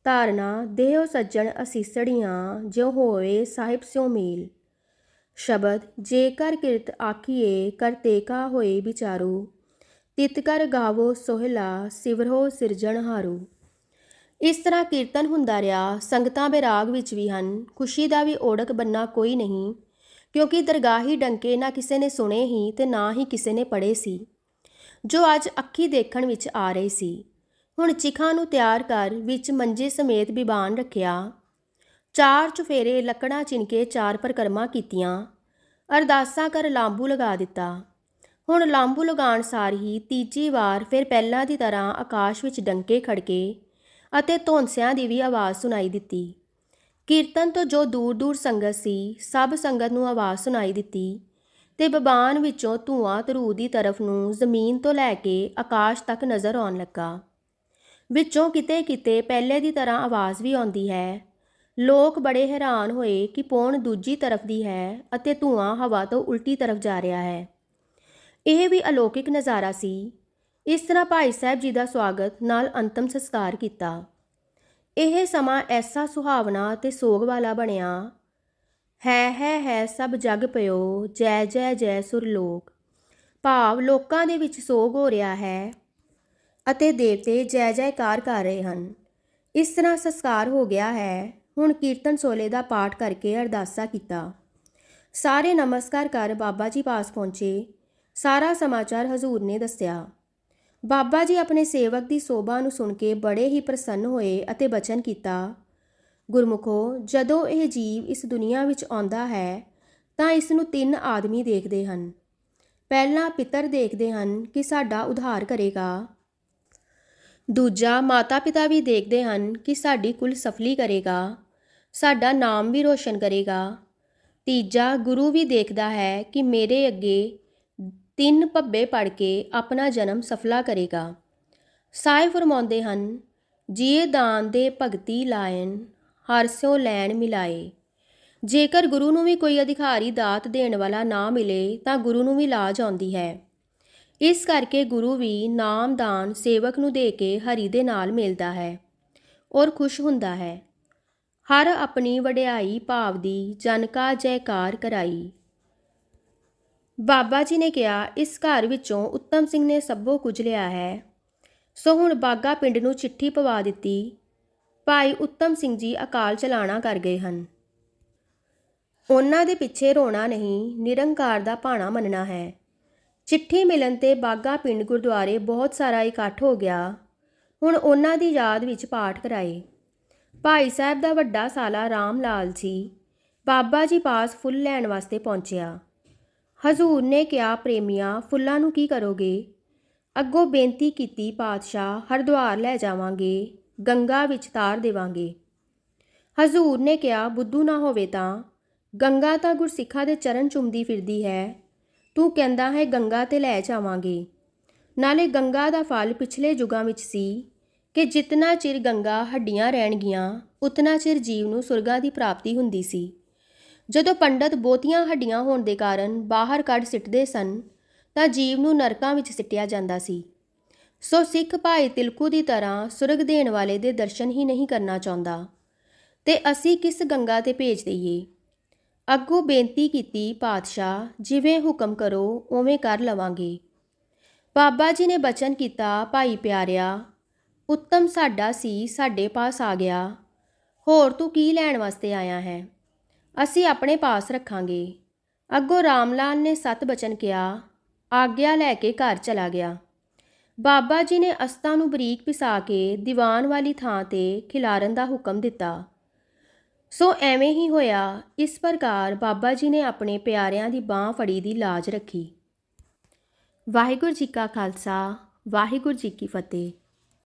A: ਧਾਰਨਾ, ਦੇਹੋ ਸੱਜਣ ਅਸੀਸੜੀਆਂ ਜੋ ਹੋਏ ਸਾਹਿਬ ਸਿਉ ਮੇਲ। ਸ਼ਬਦ, ਜੇਕਰ ਕਿਰਤ ਆਖੀਏ ਕਰਤੇ ਕਾ ਹੋਏ ਵਿਚਾਰੋ। ਤਿਤ ਕਰ ਗਾਵੋ ਸੋਹਿਲਾ, ਸਿਵਰੋ ਸਿਰਜਣਹਾਰੂ ਇਸ ਤਰ੍ਹਾਂ ਕੀਰਤਨ ਹੁੰਦਾ ਰਿਹਾ, ਸੰਗਤਾਂ ਬੇਰਾਗ ਵਿੱਚ ਵੀ ਹਨ। ਖੁਸ਼ੀ ਦਾ ਵੀ ਓੜਕ ਬੰਨਾ ਕੋਈ ਨਹੀਂ, ਕਿਉਂਕਿ ਦਰਗਾਹੀ ਡੰਕੇ ਨਾ ਕਿਸੇ ਨੇ ਸੁਣੇ ਹੀ ਤੇ ਨਾ ਹੀ ਕਿਸੇ ਨੇ ਪੜੇ ਸੀ। ਜੋ ਅੱਜ ਅੱਖੀ ਦੇਖਣ ਵਿੱਚ ਆ ਰਹੇ ਸੀ। ਹੁਣ ਚਿਖਾਂ ਨੂੰ ਤਿਆਰ ਕਰ ਵਿੱਚ ਮੰਜੇ ਸਮੇਤ ਬਿਬਾਨ ਰੱਖਿਆ ਚਾਰ ਚੁਫੇਰੇ ਲੱਕੜਾਂ ਚਿਣਕੇ ਚਾਰ ਪਰਕਰਮਾ ਕੀਤੀਆਂ। ਅਰਦਾਸਾਂ ਕਰ ਲਾਂਬੂ ਲਗਾ ਦਿੱਤਾ। ਹੁਣ ਲਾਂਬੂ ਲਗਾਉਣ ਸਾਰ ਹੀ ਤੀਜੀ ਵਾਰ ਫਿਰ ਪਹਿਲਾਂ ਦੀ ਤਰ੍ਹਾਂ ਆਕਾਸ਼ ਵਿੱਚ ਡੰਕੇ ਖੜਕੇ ਅਤੇ ਧੌਂਸਿਆਂ ਦੀ ਵੀ ਆਵਾਜ਼ ਸੁਣਾਈ ਦਿੱਤੀ। ਕੀਰਤਨ ਤੋਂ ਜੋ ਦੂਰ ਦੂਰ ਸੰਗਤ ਸੀ, ਸਭ ਸੰਗਤ ਨੂੰ ਆਵਾਜ਼ ਸੁਣਾਈ ਦਿੱਤੀ ਤੇ ਬਬਾਨ ਵਿੱਚੋਂ ਧੂਆਂ ਧਰੂ ਦੀ ਤਰਫ ਨੂੰ ਜ਼ਮੀਨ ਤੋਂ ਲੈ ਕੇ ਆਕਾਸ਼ ਤੱਕ ਨਜ਼ਰ ਆਉਣ ਲੱਗਾ। ਵਿੱਚੋਂ ਕਿਤੇ ਕਿਤੇ ਪਹਿਲੇ ਦੀ ਤਰ੍ਹਾਂ ਆਵਾਜ਼ ਵੀ ਆਉਂਦੀ ਹੈ। ਲੋਕ ਬੜੇ ਹੈਰਾਨ ਹੋਏ ਕਿ ਪੌਣ ਦੂਜੀ ਤਰਫ ਦੀ ਹੈ ਅਤੇ ਧੂਆਂ ਹਵਾ ਤੋਂ ਉਲਟੀ ਤਰਫ ਜਾ ਰਿਹਾ ਹੈ। ਇਹ ਵੀ ਅਲੌਕਿਕ ਨਜ਼ਾਰਾ ਸੀ। ਇਸ ਤਰ੍ਹਾਂ ਭਾਈ ਸਾਹਿਬ ਜੀ ਦਾ ਸਵਾਗਤ ਨਾਲ ਅੰਤਮ ਸੰਸਕਾਰ ਕੀਤਾ। ਇਹ ਸਮਾਂ ਐਸਾ ਸੁਹਾਵਣਾ ਤੇ ਸੋਗ ਵਾਲਾ ਬਣਿਆ। ਹੈ ਹੈ ਹੈ, ਸਭ ਜਗ ਪਿਓ ਜੈ ਜੈ ਜੈ, ਸੁਰ ਲੋਕ। ਭਾਵ ਲੋਕਾਂ ਦੇ ਵਿੱਚ ਸੋਗ ਹੋ ਰਿਹਾ ਹੈ ਅਤੇ ਦੇਵਤੇ ਜੈ, ਜੈਕਾਰ ਕਰ ਰਹੇ ਹਨ। ਇਸ ਤਰ੍ਹਾਂ ਸੰਸਕਾਰ ਹੋ ਗਿਆ ਹੈ। ਹੁਣ ਕੀਰਤਨ ਸੋਲੇ ਦਾ ਪਾਠ ਕਰਕੇ ਅਰਦਾਸਾ ਕੀਤਾ। ਸਾਰੇ ਨਮਸਕਾਰ ਕਰ ਬਾਬਾ ਜੀ ਪਾਸ ਪਹੁੰਚੇ। ਸਾਰਾ ਸਮਾਚਾਰ ਹਜ਼ੂਰ ਨੇ ਦੱਸਿਆ। ਬਾਬਾ ਜੀ ਆਪਣੇ ਸੇਵਕ ਦੀ ਸੋਭਾ ਨੂੰ ਸੁਣ ਕੇ ਬੜੇ ਹੀ ਪ੍ਰਸੰਨ ਹੋਏ ਅਤੇ ਬਚਨ ਕੀਤਾ। ਗੁਰਮੁਖੋ, ਜਦੋਂ ਇਹ ਜੀਵ ਇਸ ਦੁਨੀਆ ਵਿੱਚ ਆਉਂਦਾ ਹੈ, ਤਾਂ ਇਸ ਨੂੰ ਤਿੰਨ ਆਦਮੀ ਦੇਖਦੇ ਹਨ। ਪਹਿਲਾ ਪਿਤਰ ਦੇਖਦੇ ਹਨ ਕਿ ਸਾਡਾ ਉਧਾਰ ਕਰੇਗਾ। ਦੂਜਾ, ਮਾਤਾ-ਪਿਤਾ ਵੀ ਦੇਖਦੇ ਹਨ ਕਿ ਸਾਡੀ ਕੁਲ ਸਫਲੀ ਕਰੇਗਾ। ਸਾਡਾ ਨਾਮ ਵੀ ਰੋਸ਼ਨ ਕਰੇਗਾ। ਤੀਜਾ, ਗੁਰੂ ਵੀ ਦੇਖਦਾ ਹੈ ਕਿ ਮੇਰੇ ਅੱਗੇ ਤਿੰਨ ਭੱਬੇ ਪੜ ਕੇ ਆਪਣਾ ਜਨਮ ਸਫਲਾ ਕਰੇਗਾ। ਸਾਈ ਫਰਮਾਉਂਦੇ ਹਨ, ਜੀਏ ਦਾਨ ਦੇ ਭਗਤੀ ਲਾਇਨ, ਹਰ ਸਿਓ ਲੈਣ ਮਿਲਾਏ। ਜੇਕਰ ਗੁਰੂ ਨੂੰ ਵੀ ਕੋਈ ਅਧਿਕਾਰੀ ਦਾਤ ਦੇਣ ਵਾਲਾ ਨਾ ਮਿਲੇ, ਤਾਂ ਗੁਰੂ ਨੂੰ ਵੀ ਲਾਜ ਆਉਂਦੀ ਹੈ। ਇਸ ਕਰਕੇ ਗੁਰੂ ਵੀ ਨਾਮਦਾਨ ਸੇਵਕ ਨੂੰ ਦੇ ਕੇ ਹਰੀ ਦੇ ਨਾਲ ਮਿਲਦਾ ਹੈ ਔਰ ਖੁਸ਼ ਹੁੰਦਾ ਹੈ। ਹਰ ਆਪਣੀ ਵਡਿਆਈ ਭਾਵ ਦੀ ਜਨਕਾ ਜੈਕਾਰ ਕਰਾਈ। ਬਾਬਾ ਜੀ ਨੇ ਕਿਹਾ, ਇਸ ਘਰ ਵਿੱਚੋਂ ਉੱਤਮ ਸਿੰਘ ਨੇ ਸਭੋ ਕੁਝ ਲਿਆ ਹੈ। ਸੋ ਹੁਣ ਬਾਗਾ ਪਿੰਡ ਨੂੰ ਚਿੱਠੀ ਪਵਾ ਦਿੱਤੀ। ਭਾਈ ਉੱਤਮ ਸਿੰਘ ਜੀ ਅਕਾਲ ਚਲਾਣਾ ਕਰ ਗਏ ਹਨ। ਉਹਨਾਂ ਦੇ ਪਿੱਛੇ ਰੋਣਾ ਨਹੀਂ, ਨਿਰੰਕਾਰ ਦਾ ਭਾਣਾ ਮੰਨਣਾ ਹੈ। ਚਿੱਠੀ ਮਿਲਣ ਤੇ ਬਾਗਾ ਪਿੰਡ ਗੁਰਦੁਆਰੇ ਬਹੁਤ ਸਾਰਾ ਇਕੱਠ ਹੋ ਗਿਆ। ਹੁਣ ਉਹਨਾਂ ਦੀ ਯਾਦ ਵਿੱਚ ਪਾਠ ਕਰਾਏ। ਭਾਈ ਸਾਹਿਬ ਦਾ ਵੱਡਾ ਸਾਲਾ ਰਾਮ ਲਾਲ ਜੀ ਬਾਬਾ ਜੀ ਪਾਸ ਫੁੱਲ ਲੈਣ ਵਾਸਤੇ ਪਹੁੰਚਿਆ। ਹਜ਼ੂਰ ਨੇ ਕਿਹਾ, ਪ੍ਰੇਮੀਆਂ, ਫੁੱਲਾਂ ਨੂੰ ਕੀ ਕਰੋਗੇ? ਅੱਗੋਂ ਬੇਨਤੀ ਕੀਤੀ, ਪਾਤਸ਼ਾਹ, ਹਰਦੁਆਰ ਲੈ ਜਾਵਾਂਗੇ, ਗੰਗਾ ਵਿੱਚ ਤਾਰ ਦੇਵਾਂਗੇ। ਹਜ਼ੂਰ ਨੇ ਕਿਹਾ, ਬੁੱਧੂ ਨਾ ਹੋਵੇ ਤਾਂ। ਗੰਗਾ ਤਾਂ ਗੁਰਸਿੱਖਾਂ ਦੇ ਚਰਨ ਚੁੰਮਦੀ ਫਿਰਦੀ ਹੈ। ਤੂੰ ਕਹਿੰਦਾ ਹੈ, ਗੰਗਾ ਤੇ ਲੈ ਜਾਵਾਂਗੇ। ਨਾਲੇ ਗੰਗਾ ਦਾ ਫਲ ਪਿਛਲੇ ਯੁਗਾਂ ਵਿੱਚ ਸੀ। ਕਿ ਜਿਤਨਾ ਚਿਰ ਗੰਗਾ ਹੱਡੀਆਂ ਰਹਿਣਗੀਆਂ, ਉਤਨਾ ਚਿਰ ਜੀਵ ਨੂੰ ਸੁਰਗਾਂ ਦੀ ਪ੍ਰਾਪਤੀ ਹੁੰਦੀ ਸੀ। ਜਦੋਂ ਪੰਡਤ ਬਹੁਤੀਆਂ ਹੱਡੀਆਂ ਹੋਣ ਦੇ ਕਾਰਨ ਬਾਹਰ ਕੱਢ ਸਿੱਟਦੇ ਸਨ, ਤਾਂ ਜੀਵ ਨੂੰ ਨਰਕਾਂ ਵਿੱਚ ਸਿੱਟਿਆ ਜਾਂਦਾ ਸੀ। ਸੋ ਸਿੱਖ ਭਾਈ ਤਿਲਕੂ ਦੀ ਤਰ੍ਹਾਂ ਸੁਰਗ ਦੇਣ ਵਾਲੇ ਦੇ ਦਰਸ਼ਨ ਹੀ ਨਹੀਂ ਕਰਨਾ ਚਾਹੁੰਦਾ। ਤੇ ਅਸੀਂ ਕਿਸ ਗੰਗਾ ਤੇ ਭੇਜ ਦਈਏ? ਅੱਗੋਂ ਬੇਨਤੀ ਕੀਤੀ, ਪਾਤਸ਼ਾਹ, ਜਿਵੇਂ ਹੁਕਮ ਕਰੋ, ਉਵੇਂ ਕਰ ਲਵਾਂਗੇ। ਬਾਬਾ ਜੀ ਨੇ ਬਚਨ ਕੀਤਾ, ਭਾਈ ਪਿਆਰਿਆ ਉੱਤਮ ਸਾਡਾ ਸੀ, ਸਾਡੇ ਪਾਸ ਆ ਗਿਆ। ਹੋਰ ਤੂੰ ਕੀ ਲੈਣ ਵਾਸਤੇ ਆਇਆ ਹੈ? ਅਸੀਂ ਆਪਣੇ ਪਾਸ ਰੱਖਾਂਗੇ। ਅੱਗੋਂ ਰਾਮ ਲਾਲ ਨੇ ਸਤ ਬਚਨ ਕਿਹਾ, ਆਗਿਆ ਲੈ ਕੇ ਘਰ ਚਲਾ ਗਿਆ। ਬਾਬਾ ਜੀ ਨੇ ਅਸਤਾ ਨੂੰ ਬਰੀਕ ਪਿਸਾ ਕੇ ਦੀਵਾਨ ਵਾਲੀ ਥਾਂ ਤੇ ਖਿਲਾਰਨ ਦਾ ਹੁਕਮ ਦਿੱਤਾ। ਸੋ ਐਵੇਂ ਹੀ ਹੋਇਆ, ਇਸ ਪ੍ਰਕਾਰ ਬਾਬਾ ਜੀ ਨੇ ਆਪਣੇ ਪਿਆਰਿਆਂ ਦੀ ਬਾਹ ਫੜੀ ਦੀ ਲਾਜ ਰੱਖੀ। ਵਾਹਿਗੁਰੂ ਜੀ ਕਾ ਖਾਲਸਾ, ਵਾਹਿਗੁਰੂ ਜੀ ਕੀ ਫਤਿਹ।